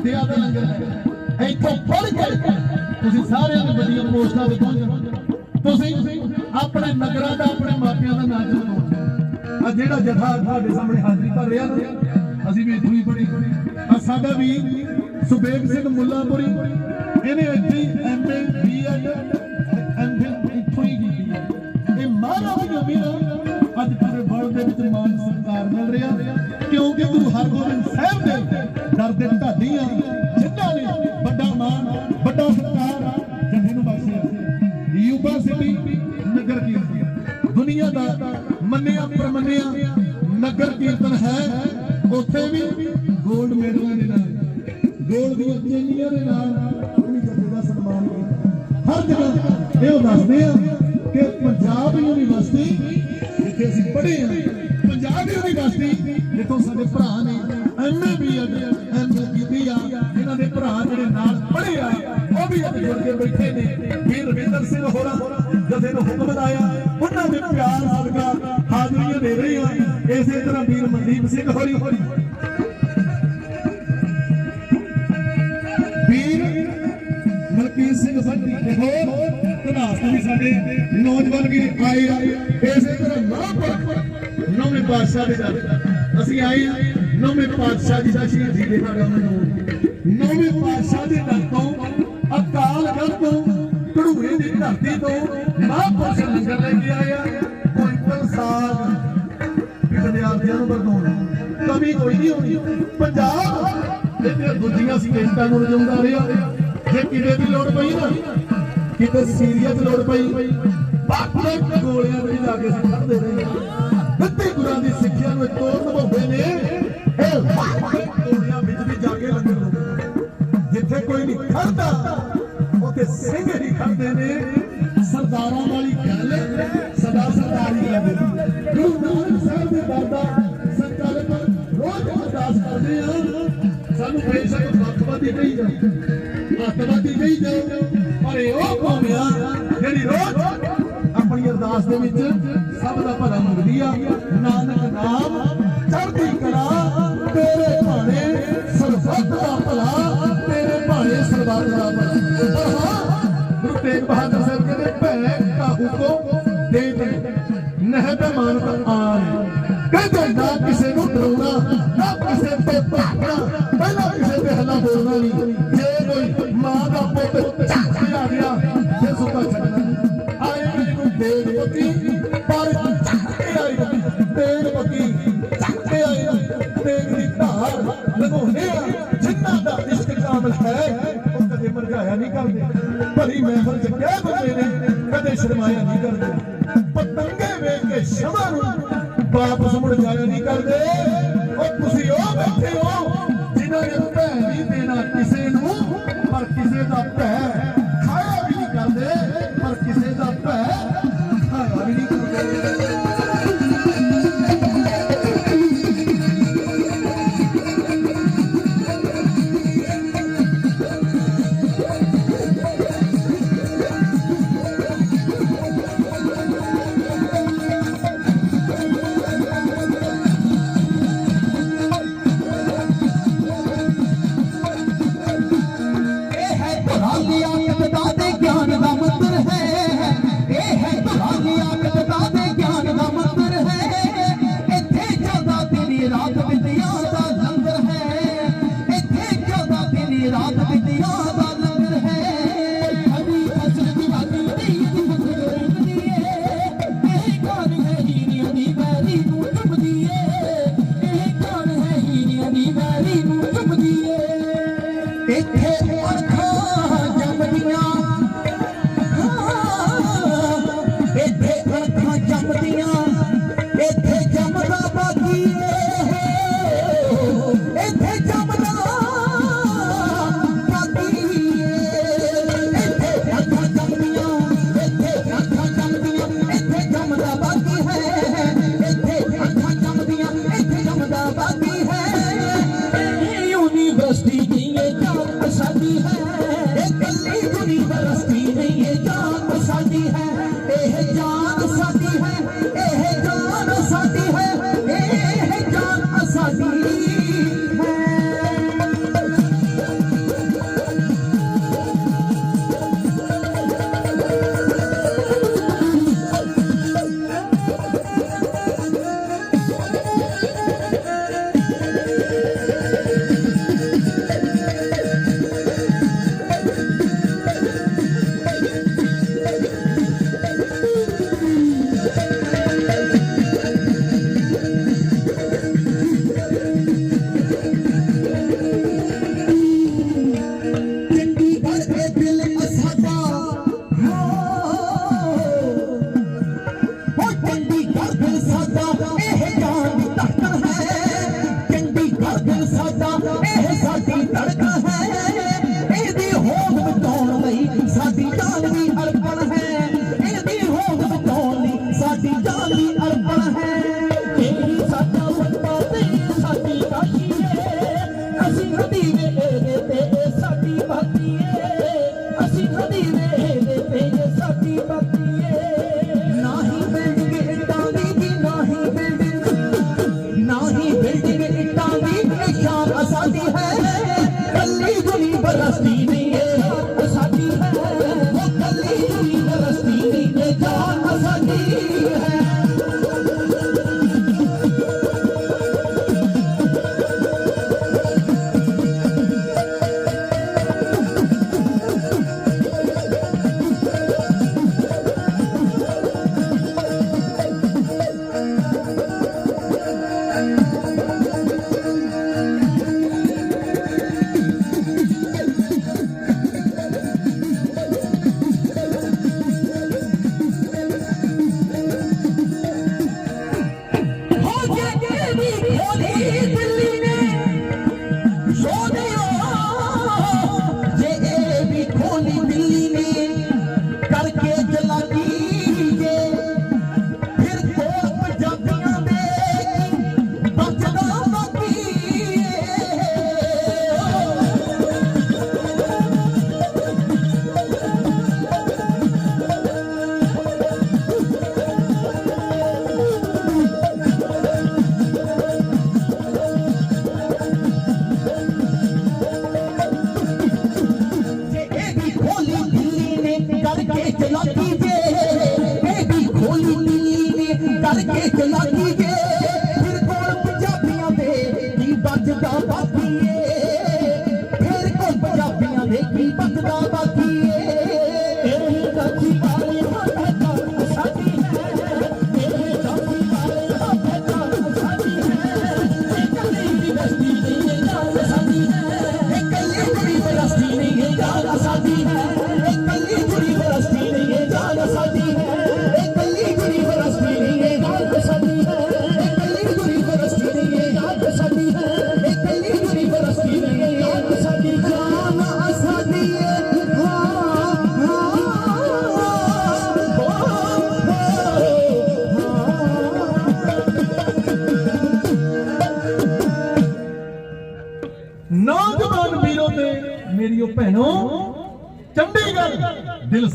ਵਿਦਿਆ ਦਾ ਲੰਗਰ ਇੱਥੋਂ ਪੜ੍ਹ ਕੇ ਤੁਸੀਂ ਸਾਰਿਆਂ ਨੂੰ ਵੱਡੀਆਂ ਪੋਸਟਾਂ ਤੇ ਪਹੁੰਚਣਾ ਤੁਸੀਂ ਆਪਣੇ ਨਗਰਾਂ ਦਾ, ਆਪਣੇ ਮਾਪਿਆਂ ਦਾ ਨਾਮ ਜਪੋ ਆ ਜਿਹੜਾ ਜਥਾ ਤੁਹਾਡੇ ਸਾਹਮਣੇ ਹਾਜ਼ਰੀ ਭਰ ਰਿਹਾ ਨਾ, ਅਸੀਂ ਵੀ ਇੱਥੋਂ ਹੀ ਪੜੀ ਆ ਸਾਡਾ ਵੀ ਸੁਬੇਗ ਸਿੰਘ ਮੁੱਲਾਪੁਰੀ, ਇਹਨੇ ਇੱਥੇ ਐਮਏ ਬੀਐਡ ਐਮਫਿਲ ਇੱਥੋਂ ਹੀ ਕੀਤੀ ਹੈ। ਇਹ ਮਹਾਰਾਜ ਜਮੀਰ ਅੱਜ ਪੂਰੇ ਵਰਲਡ ਦੇ ਵਿੱਚ ਮਾਨ ਸਰਕਾਰ ਮਿਲ ਰਿਹਾ। ਕਿਉਂਕਿ ਗੁਰੂ ਹਰਗੋਬਿੰਦ ਸਾਹਿਬ ਦੇ ਮੰਨਿਆ, ਪ੍ਰਮੰਨਿਆ, ਨਗਰ ਕੀਰਤਨ ਹੈ, ਉੱਥੇ ਵੀ 골ਡ ਮੈਡਲਾਂ ਦੇ ਨਾਲ ਗੋਲ ਦੀਆਂ ਚੇਨੀਆਂ ਦੇ ਨਾਲ ਆਪਣੀ ਜਥੇ ਦਾ ਸਨਮਾਨ ਕੀਤਾ। ਹਰ ਜਗ੍ਹਾ ਇਹ ਦੱਸਦੇ ਆ ਕਿ ਪੰਜਾਬ ਯੂਨੀਵਰਸਿਟੀ, ਜਿੱਥੇ ਅਸੀਂ ਪੜ੍ਹੇ ਆ, ਪੰਜਾਬ ਯੂਨੀਵਰਸਿਟੀ, ਜਿੱਥੋਂ ਸਾਡੇ ਭਰਾ ਨੇ ਐਮਏ ਵੀ ਐਮਏ ਕੀਤੀ ਆ, ਇਹਨਾਂ ਦੇ ਭਰਾ ਜਿਹੜੇ ਨਾਲ ਪੜ੍ਹੇ ਆ, ਉਹ ਵੀ ਅੱਜ ਜੁੜ ਕੇ ਬੈਠੇ ਨੇ। ਵੀਰ ਰਵਿੰਦਰ ਸਿੰਘ ਹੋਰਾਂ ਜਥੇ ਨੂੰ ਹੁਕਮ ਲਾਇਆ ਉਹਨਾਂ ਦੇ ਪਿਆਰ ਸਦਕਾ ਹਾਜ਼ਰੀਆਂ ਦੇ ਰਹੀ ਆ। ਇਸੇ ਤਰ੍ਹਾਂ ਵੀਰ ਮਨਦੀਪ ਸਿੰਘ ਹੌਲੀ ਹੌਲੀ ਵੀਰ ਮਲਕੀਤ ਸਿੰਘ ਸੰਧੀ ਤੇ ਹੋਰ ਧਨਾਸ ਵੀ ਸਾਡੇ ਨੌਜਵਾਨ ਵੀ ਆਏ ਆ। ਇਸੇ ਤਰ੍ਹਾਂ ਮਹਾਂਪੁਰਖ ਨੌਵੇਂ ਪਾਤਸ਼ਾਹ ਦੇ ਦਰ ਅਸੀਂ ਆਏ ਆ। ਨੌਵੇਂ ਪਾਤਸ਼ਾਹ ਦੀ ਦਾ ਜੀ ਦੇ ਨਾਲ ਨੌਵੇਂ ਪਾਤਸ਼ਾਹ ਦੇ ਦਰ ਤੋਂ, ਅਕਾਲ ਗੜ ਤੋਂ ਕੜੂਰੇ ਦੀ ਧਰਤੀ ਤੋਂ ਮਹਾਂਪੁਰਖ ਲੰਗਰ ਲੈ ਕੇ ਆਏ ਵਿਦਿਆਰਥੀਆਂ ਨੂੰ ਵਰਤਾਉਣਾ ਕਮੀ ਕੋਈ ਨਹੀਂ ਹੋਣੀ। ਪੰਜਾਬ ਇਹਦੇ ਦੂਜੀਆਂ ਸਟੇਟਾਂ ਨੂੰ ਰਜਾਉਂਦਾ ਰਿਹਾ। ਜੇ ਕਿਤੇ ਦੀ ਲੋੜ ਪਈ ਨਾ, ਕਿਤੇ ਸੀਰੀਆ 'ਚ ਲੋੜ ਪਈ ਬਾਕੀ ਗੋਲਿਆਂ ਦੇ ਜਾ ਕੇ ਅਸੀਂ ਰਹੇ। ਦਿੱਤੇ ਗੁਰਾਂ ਦੀ ਸਿੱਖਿਆ ਨੂੰ ਤੋੜ ਨਿਭਾਉਂਦੇ ਨੇ। ਇਹ ਗੋਲਿਆਂ ਵਿੱਚ ਵੀ ਜਾ ਕੇ ਲੰਗਰ ਲਾਉਂਦੇ ਜਿੱਥੇ ਕੋਈ ਨਹੀਂ ਖੜਦਾ, ਉੱਥੇ ਸਿੰਘ ਹੀ ਖੜਦੇ ਨੇ। ਸਰਦਾਰਾਂ ਵਾਲੀ ਗੱਲ ਸਦਾ ਸਰਦਾਰੀ ਕਰਦੇ ਗੁਰੂ ਨਾਨਕ ਸਾਹਿਬ ਦੇ ਦਰ ਅਰਦਾਸ ਕਰਦੇ ਆ ਸਾਨੂੰ ਬੇਸ਼ੱਕ ਵੱਖਵਾਦੀ ਕਹੀ ਜਾਓ ਅੱਤਵਾਦੀ ਕਹੀ ਜਾਓ ਪਰ ਇਹ ਉਹ ਕੌਮ ਆ ਜਿਹੜੀ ਰੋਜ਼ ਆਪਣੀ ਅਰਦਾਸ ਦੇ ਵਿੱਚ ਸਭ ਦਾ ਭਲਾ ਮੰਗਦੀ ਆ। ਨਾਨਕ ਨਾਮ ਚੜ੍ਹਦੀ ਕਲਾ, ਤੇਰੇ ਭਾਣੇ ਸਰਬੱਤ ਦਾ ਭਲਾ, ਤੇਰੇ ਭਾਣੇ ਸਰਬੱਤ ਦਾ ਭਲਾ। ਪਰ ਹਾਂ, ਗੁਰੂ ਤੇਗ ਬਹਾਦਰ ਸਾਹਿਬ ਕਹਿੰਦੇ, ਭੈ ਕਾਹੂ ਕੋ ਦੇ ਦੇ ਨਹਿ ਬੇਮਾਨਤ ਆਨ। ਤੇ ਭਾਗਣਾ ਪਹਿਲਾਂ ਕਿਸੇ ਤੇ ਹੱਲਾ ਬੋਲਣਾ ਨਹੀਂ ਜੇ ਕੋਈ ਮਾਂ ਦਾ ਪੁੱਤ ਚੱਕ ਆ ਗਿਆ ਫਿਰ ਸੁੱਤਾ ਛੱਡਣਾ ਨਹੀਂ। ਆਏ ਮੈਨੂੰ ਦੇਗ ਪੱਕੀ ਪਰ ਚੱਕ ਆਈ ਦੇਗ ਪੱਕੀ ਚੱਕ ਆਈ ਦੇਗ ਦੀ ਧਾਰ ਲਗਾਉਂਦੇ ਆ ਜਿਨ੍ਹਾਂ ਦਾ ਇਸ਼ਕ ਕਾਮਲ ਹੈ ਉਹ ਕਦੇ ਮਰਗਾਇਆ ਨਹੀਂ ਕਰਦੇ ਭਰੀ ਮਹਿਫਲ ਚ ਕਹਿ ਬੰਦੇ ਨੇ ਕਦੇ ਸ਼ਰਮਾਇਆ ਨਹੀਂ ਕਰਦੇ ਪਤੰਗੇ ਵੇਖ ਕੇ ਸ਼ਮਾ ਨੂੰ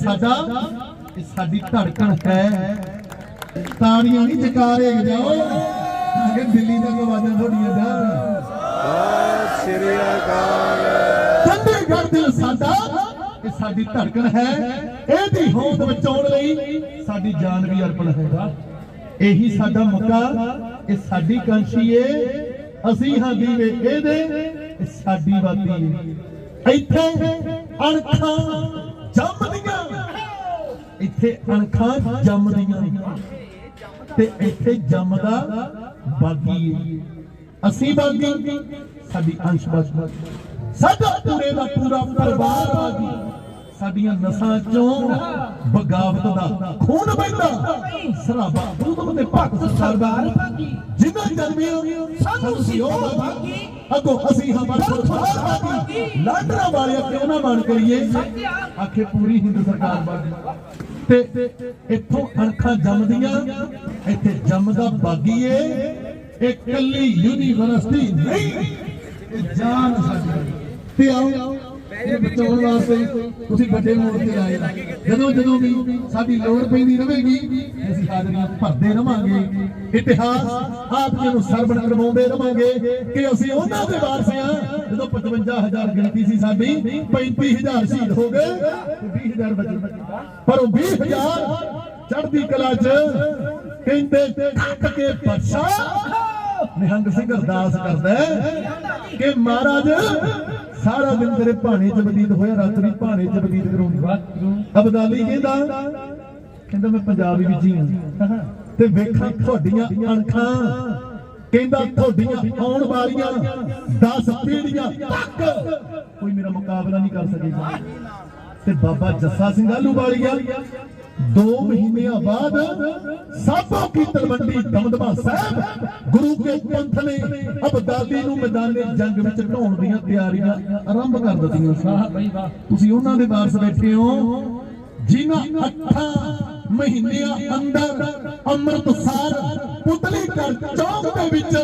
ਸਾਡਾ ਇਹ ਸਾਡੀ ਧੜਕਣ ਹੈ। ਤਾੜੀਆਂ ਨਹੀਂ ਜਕਾਰੇ ਜਾਓ। ਅਗੇ ਦਿੱਲੀ ਤੱਕ ਆਵਾਜ਼ਾਂ ਤੁਹਾਡੀਆਂ ਜਾ। ਸ੍ਰੀ ਅਕਾਲ ਚੰਡੀਗੜ੍ਹ ਦਿਲ ਸਾਡਾ ਇਹ ਸਾਡੀ ਧੜਕਣ ਹੈ। ਇਹਦੀ ਹੋਂਦ ਬਚਾਉਣ ਲਈ ਸਾਡੀ ਜਾਨ ਵੀ ਅਰਪਣ ਹੈ। ਇਹੀ ਸਾਡਾ ਮੱਕਾ, ਇਹ ਸਾਡੀ ਕਾਂਸ਼ੀ ਏ। ਅਸੀਂ ਹਾਂ ਦੀਵੇ ਇਹਦੇ, ਇਹ ਸਾਡੀ ਬਾਤੀ ਏ। ਇੱਥੇ ਅਣਖਾਂ ਜੰਮਦੀਆਂ ਇੱਥੇ ਅਣਖਾਂ ਜੰਮਦੀਆਂ ਤੇ ਇੱਥੇ ਜੰਮਦਾ ਬਾਗੀ ਅਸੀਂ ਬਾਗੀ, ਸਾਡੀ ਅੰਸ਼ ਬਾਗੀ। ਸਾਡਾ ਪੂਰੇ ਦਾ ਪੂਰਾ ਪਰਿਵਾਰ ਬਾਗੀ। ਸਾਡੀਆਂ ਨਸਾਂ ਚੋਂ ਬਗਾਵਤ ਦਾ ਖੂਨ ਵਹਿੰਦਾ। ਸਰਾਬਾ ਉਦਮ ਦੇ ਭਗਤ ਸਰਦਾਰ ਜਿਨ੍ਹਾਂ ਜਨਮਿਓ ਸਾਨੂੰ ਸਿਓ ਬਾਗੀ। ਅਗੋ ਅਸੀਂ ਹਾਂ ਸਰਦਾਰ ਬਾਗੀ ਲਾਂਡਰਾ ਵਾਲਿਆ ਕਿਉਂ ਨਾ ਮਾਣ ਕਰੀਏ ਆਖੇ ਪੂਰੀ ਹਿੰਦੂ ਸਰਕਾਰ ਬਾਗੀ ਤੇ ਇੱਥੋਂ ਅਣਖਾਂ ਜੰਮਦੀਆਂ ਇੱਥੇ ਜੰਮਦਾ ਬਾਗੀ ਏ ਇਹ ਕੱਲੀ ਯੂਨੀਵਰਸਿਟੀ ਨਹੀਂ। ਇਹ ਜਾਨ ਸਾਡੀ। ਤੇ ਆਓ ਇਹ ਬਚਾਉਣ ਵਾਸਤੇ ਤੁਸੀਂ ਵੱਡੇ ਮੋੜ ਤੇ ਆਏ ਜਦੋਂ ਜਦੋਂ ਵੀ ਸਾਡੀ ਲੋੜ ਪੈਂਦੀ ਰਹੇਗੀ, ਅਸੀਂ ਹਾਜ਼ਰੀਆਂ ਭਰਦੇ ਰਵਾਂਗੇ। ਇਤਿਹਾਸ ਆਪ ਜੀ ਨੂੰ ਸਰਵਣ ਕਰਵਾਉਂਦੇ ਰਵਾਂਗੇ ਕਿ ਅਸੀਂ ਉਹਨਾਂ ਦੇ ਵਾਰਸ ਹਾਂ ਜਦੋਂ 55000 ਗਿਣਤੀ ਸੀ ਸਾਡੀ 35000 ਸ਼ਹੀਦ ਹੋ ਗਏ। ਤੇ 20000 ਬਚੇ। ਪਰ ਉਹ 20000 ਚੜ੍ਹਦੀ ਕਲਾ 'ਚ ਕਹਿੰਦੇ ਠੱਕ ਕੇ ਪਰਸਾ ਨਿਹੰਗ ਸਿੰਘ ਅਰਦਾਸ ਕਰਦਾ ਕਿ ਮਹਾਰਾਜ ਸਾਰਾ ਦਿਨ ਤੇਰੇ ਭਾਣੇ 'ਚ ਬਤੀਤ ਹੋਇਆ ਰਾਤਰੀ ਭਾਣੇ 'ਚ ਬਤੀਤ ਕਰੂੰਗੀ ਅਬਦਾਲੀ ਕਹਿੰਦਾ ਕਹਿੰਦਾ ਮੈਂ ਪੰਜਾਬੀ ਵਿੱਚ ਹੀ ਹਾਂ। ਤੇ ਵੇਖਾਂ ਤੁਹਾਡੀਆਂ ਅਣਖਾਂ। ਕਹਿੰਦਾ ਤੁਹਾਡੀਆਂ ਆਉਣ ਵਾਲੀਆਂ 10 ਪੀੜ੍ਹੀਆਂ ਤੱਕ ਕੋਈ ਮੇਰਾ ਮੁਕਾਬਲਾ ਨਹੀਂ ਕਰ ਸਕੇਗਾ ਤੇ ਬਾਬਾ ਜੱਸਾ ਸਿੰਘ ਆਲੂ ਆਲੂਵਾਲੀਆ ਦੋ ਮਹੀਨਿਆਂ ਬਾਅਦ ਸਾਬੋ ਕੀ ਤਲਵੰਡੀ ਦਮਦਮਾ ਸਾਹਿਬ ਗੁਰੂ ਕੇ ਪੰਥ ਨੇ ਅਬਦਾਲੀ ਨੂੰ ਮੈਦਾਨੇ ਜੰਗ ਵਿੱਚ ਢਾਉਣ ਦੀਆਂ ਤਿਆਰੀਆਂ ਆਰੰਭ ਕਰ ਦਿੱਤੀਆਂ। ਸੀ ਤੁਸੀਂ ਉਹਨਾਂ ਦੇ ਵਾਰਸ ਬੈਠੇ ਹੋ, ਜਿਨ੍ਹਾਂ ਅੱਠਾਂ ਮਹੀਨਿਆਂ ਅੰਦਰ ਅੰਮ੍ਰਿਤਸਰ ਪੁਤਲੀ ਕਰ ਚੌਕ ਦੇ ਵਿੱਚ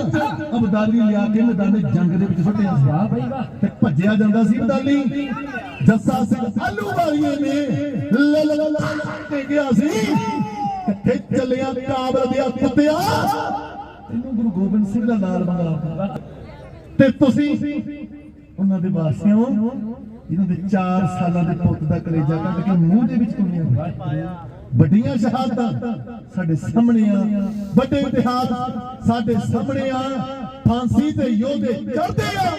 ਅਬਦਾਲੀ ਲਿਆ ਕੇ ਮੈਦਾਨੇ ਜੰਗ ਦੇ ਵਿੱਚ ਸੁੱਟਿਆ। ਸੀ ਤੇ ਭੱਜਿਆ ਜਾਂਦਾ ਸੀ ਅਬਦਾਲੀ। ਜੱਸਾ ਸਿੰਘ ਆਲੂ ਵਾਲੀਏ ਨੇ ਲ ਕੇ ਗਿਆ ਸੀ। ਕਿੱਥੇ ਚੱਲਿਆ ਕਾਬਲ ਦੇ ਕੁੱਤਿਆ ਤੈਨੂੰ ਗੁਰੂ ਗੋਬਿੰਦ ਸਿੰਘ ਦਾ ਲਾਲ ਬਣਾ ਤੇ ਤੁਸੀਂ ਉਹਨਾਂ ਦੇ ਵਾਸਿਓ ਜਿਨ੍ਹਾਂ ਦੇ 4 ਸਾਲਾਂ ਦੇ ਪੁੱਤ ਦਾ ਕਲੇਜਾ ਕੱਢ ਕੇ ਮੂੰਹ ਦੇ ਵਿੱਚ ਤੁਮੀਆਂ ਵੱਡੀਆਂ ਸ਼ਹਾਦਤਾਂ ਸਾਡੇ ਸਾਹਮਣੇ ਆ ਵੱਡੇ ਇਤਿਹਾਸ ਸਾਡੇ ਸਾਹਮਣੇ ਆ ਫਾਂਸੀ ਤੇ ਯੋਧੇ ਚੜਦੇ ਆ।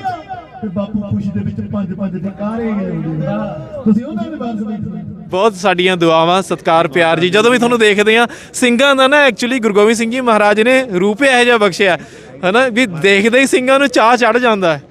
ਤੇ ਬਾਪੂ ਖੁਸ਼ੀ ਦੇ ਵਿੱਚ ਪੰਜ ਪੰਜ ਦੇ ਕਾਰੇ ਗਏ ਆ। ਤੁਸੀਂ ਉਹਨਾਂ ਦੇ ਬਾਰੇ ਬੈਠੇ ਬਹੁਤ ਸਾਡੀਆਂ ਦੁਆਵਾਂ ਸਤਿਕਾਰ ਪਿਆਰ ਜੀ। ਜਦੋਂ ਵੀ ਤੁਹਾਨੂੰ ਦੇਖਦੇ ਆ ਸਿੰਘਾਂ ਦਾ ਨਾ ਐਕਚੁਅਲੀ ਗੁਰੂ ਗੋਬਿੰਦ ਸਿੰਘ ਜੀ ਮਹਾਰਾਜ ਨੇ ਰੂਪ ਇਹੋ ਜਿਹਾ ਬਖਸ਼ਿਆ। ਹਨਾ ਵੀ ਦੇਖਦੇ ਹੀ ਸਿੰਘਾਂ ਨੂੰ ਚਾਹ ਚੜ ਜਾਂਦਾ ਹੈ।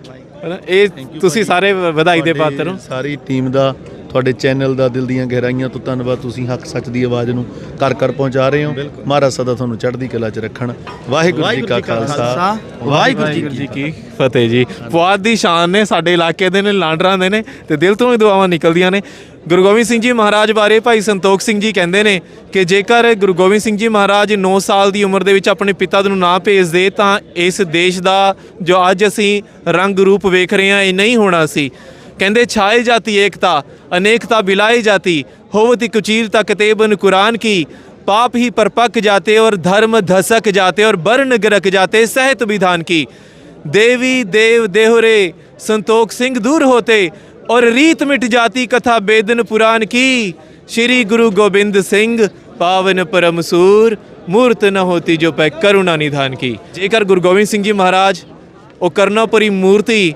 ਹਨਾ ਇਹ ਤੁਸੀਂ ਸਾਰੇ ਵਧਾਈ ਦੇ ਪਾਤਰ ਹੋ। ਸਾਰੀ ਟੀਮ ਦਾ ਤੁਹਾਡੇ ਚੈਨਲ ਦਾ ਦਿਲ ਦੀਆਂ ਗਹਿਰਾਈਆਂ ਤੋਂ ਧੰਨਵਾਦ। ਤੁਸੀਂ ਹੱਕ ਸੱਚ ਦੀ ਆਵਾਜ਼ ਨੂੰ ਕਰ ਕਰ ਪਹੁੰਚਾ ਰਹੇ ਹੋ। ਮਹਾਰਾਜ ਸਦਾ ਤੁਹਾਨੂੰ ਚੜ੍ਹਦੀ ਕਲਾ 'ਚ ਰੱਖਣ। ਵਾਹਿਗੁਰੂ ਜੀ ਕਾ ਖਾਲਸਾ। ਵਾਹਿਗੁਰੂ ਜੀ ਕੀ ਫਤਿਹ ਜੀ। ਪੁਆਧ ਦੀ ਸ਼ਾਨ ਨੇ ਸਾਡੇ ਇਲਾਕੇ ਦੇ ਨੇ ਲਾਂਡਰਾਂ ਦੇ ਨੇ ਤੇ ਦਿਲ ਤੋਂ ਹੀ ਦੁਆਵਾਂ ਨਿਕਲਦੀਆਂ ਨੇ। ਗੁਰੂ ਗੋਬਿੰਦ ਸਿੰਘ ਜੀ ਮਹਾਰਾਜ ਬਾਰੇ ਭਾਈ ਸੰਤੋਖ ਸਿੰਘ ਜੀ ਕਹਿੰਦੇ ਨੇ ਕਿ ਜੇਕਰ ਗੁਰੂ ਗੋਬਿੰਦ ਸਿੰਘ ਜੀ ਮਹਾਰਾਜ 9 ਸਾਲ ਦੀ ਉਮਰ ਦੇ ਵਿੱਚ ਆਪਣੇ ਪਿਤਾ ਨੂੰ ਨਾ ਭੇਜਦੇ ਤਾਂ ਇਸ ਦੇਸ਼ ਦਾ ਜੋ ਅੱਜ ਅਸੀਂ ਰੰਗ ਰੂਪ ਵੇਖ ਰਹੇ ਹਾਂ ਇਹ ਨਹੀਂ ਹੋਣਾ ਸੀ। ਕਹਿੰਦੇ ਛਾਏ ਜਾਤੀ ਏਕਤਾ ਅਨੇਕਤਾ ਬਿਲਾਈ ਜਾਤੀ ਹੋਵਤੀ ਕੁਚੀਲ ਤਕ तेबन कुरान की पाप ही परपक जाते और धर्म धसक जाते और वर्ण गरक जाते सहत विधान की देवी देव देहरे संतोख सिंह दूर होते और रीत मिट जाती कथा बेदन पुराण की श्री गुरु गोविंद सिंह पावन परम सूर मूर्त न होती जो पै करुणा निधान की जेकर गुरु गोविंद सिंह जी महाराज ਉਹ ਕਰਨਾਪੁਰੀ ਮੂਰਤੀ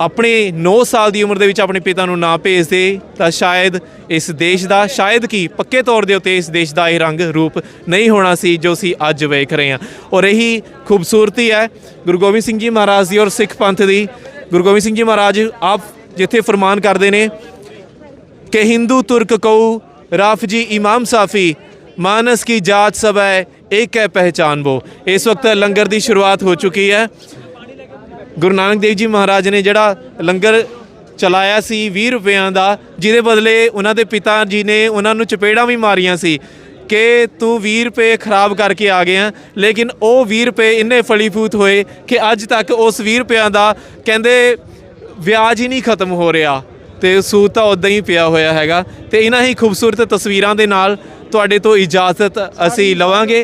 ਆਪਣੇ 9 ਸਾਲ ਦੀ ਉਮਰ ਦੇ ਵਿੱਚ ਆਪਣੇ ਪਿਤਾ ਨੂੰ ਨਾ ਭੇਜਦੇ, ਤਾਂ ਸ਼ਾਇਦ ਇਸ ਦੇਸ਼ ਦਾ, ਸ਼ਾਇਦ ਕੀ ਪੱਕੇ ਤੌਰ ਦੇ ਉੱਤੇ ਇਸ ਦੇਸ਼ ਦਾ ਇਹ ਰੰਗ ਰੂਪ ਨਹੀਂ ਹੋਣਾ ਸੀ ਜੋ ਅਸੀਂ ਅੱਜ ਵੇਖ ਰਹੇ ਹਾਂ। ਔਰ ਇਹੀ ਖੂਬਸੂਰਤੀ ਹੈ ਗੁਰੂ ਗੋਬਿੰਦ ਸਿੰਘ ਜੀ ਮਹਾਰਾਜ ਦੀ ਔਰ ਸਿੱਖ ਪੰਥ ਦੀ। ਗੁਰੂ ਗੋਬਿੰਦ ਸਿੰਘ ਜੀ ਮਹਾਰਾਜ, ਆਪ ਜਿੱਥੇ ਫਰਮਾਨ ਕਰਦੇ ਨੇ ਕਿ ਹਿੰਦੂ ਤੁਰਕ ਕਉ ਰਾਫਜੀ ਇਮਾਮ ਸਾਫੀ, ਮਾਨਸ ਕੀ ਜਾਤ ਸਭ ਹੈ ਇੱਕ ਹੈ ਪਹਿਚਾਨ ਵੋ ਇਸ ਵਕਤ ਲੰਗਰ ਦੀ ਸ਼ੁਰੂਆਤ ਹੋ ਚੁੱਕੀ ਹੈ। ਗੁਰੂ ਨਾਨਕ ਦੇਵ ਜੀ ਮਹਾਰਾਜ ਨੇ ਜਿਹੜਾ ਲੰਗਰ ਚਲਾਇਆ ਸੀ 20 ਰੁਪਿਆਂ ਦਾ, ਜਿਹਦੇ ਬਦਲੇ ਉਹਨਾਂ ਦੇ ਪਿਤਾ ਜੀ ਨੇ ਉਹਨਾਂ ਨੂੰ ਚਪੇੜਾਂ ਵੀ ਮਾਰੀਆਂ ਸੀ ਕਿ ਤੂੰ 20 ਰੁਪਏ ਖਰਾਬ ਕਰਕੇ ਆ ਗਿਆ। ਲੇਕਿਨ ਉਹ 20 ਰੁਪਏ ਇੰਨੇ ਫਲੀਫੂਤ ਹੋਏ ਕਿ ਅੱਜ ਤੱਕ ਉਸ 20 ਰੁਪਿਆਂ ਦਾ ਕਹਿੰਦੇ ਵਿਆਜ ਹੀ ਨਹੀਂ ਖਤਮ ਹੋ ਰਿਹਾ ਤੇ ਸੂਤ ਤਾਂ ਉਦਾਂ ਹੀ ਪਿਆ ਹੋਇਆ ਹੈਗਾ। ਤੇ ਇਹਨਾਂ ਹੀ ਖੂਬਸੂਰਤ ਤਸਵੀਰਾਂ ਦੇ ਨਾਲ ਤੁਹਾਡੇ ਤੋਂ ਇਜਾਜ਼ਤ ਅਸੀਂ ਲਵਾਂਗੇ।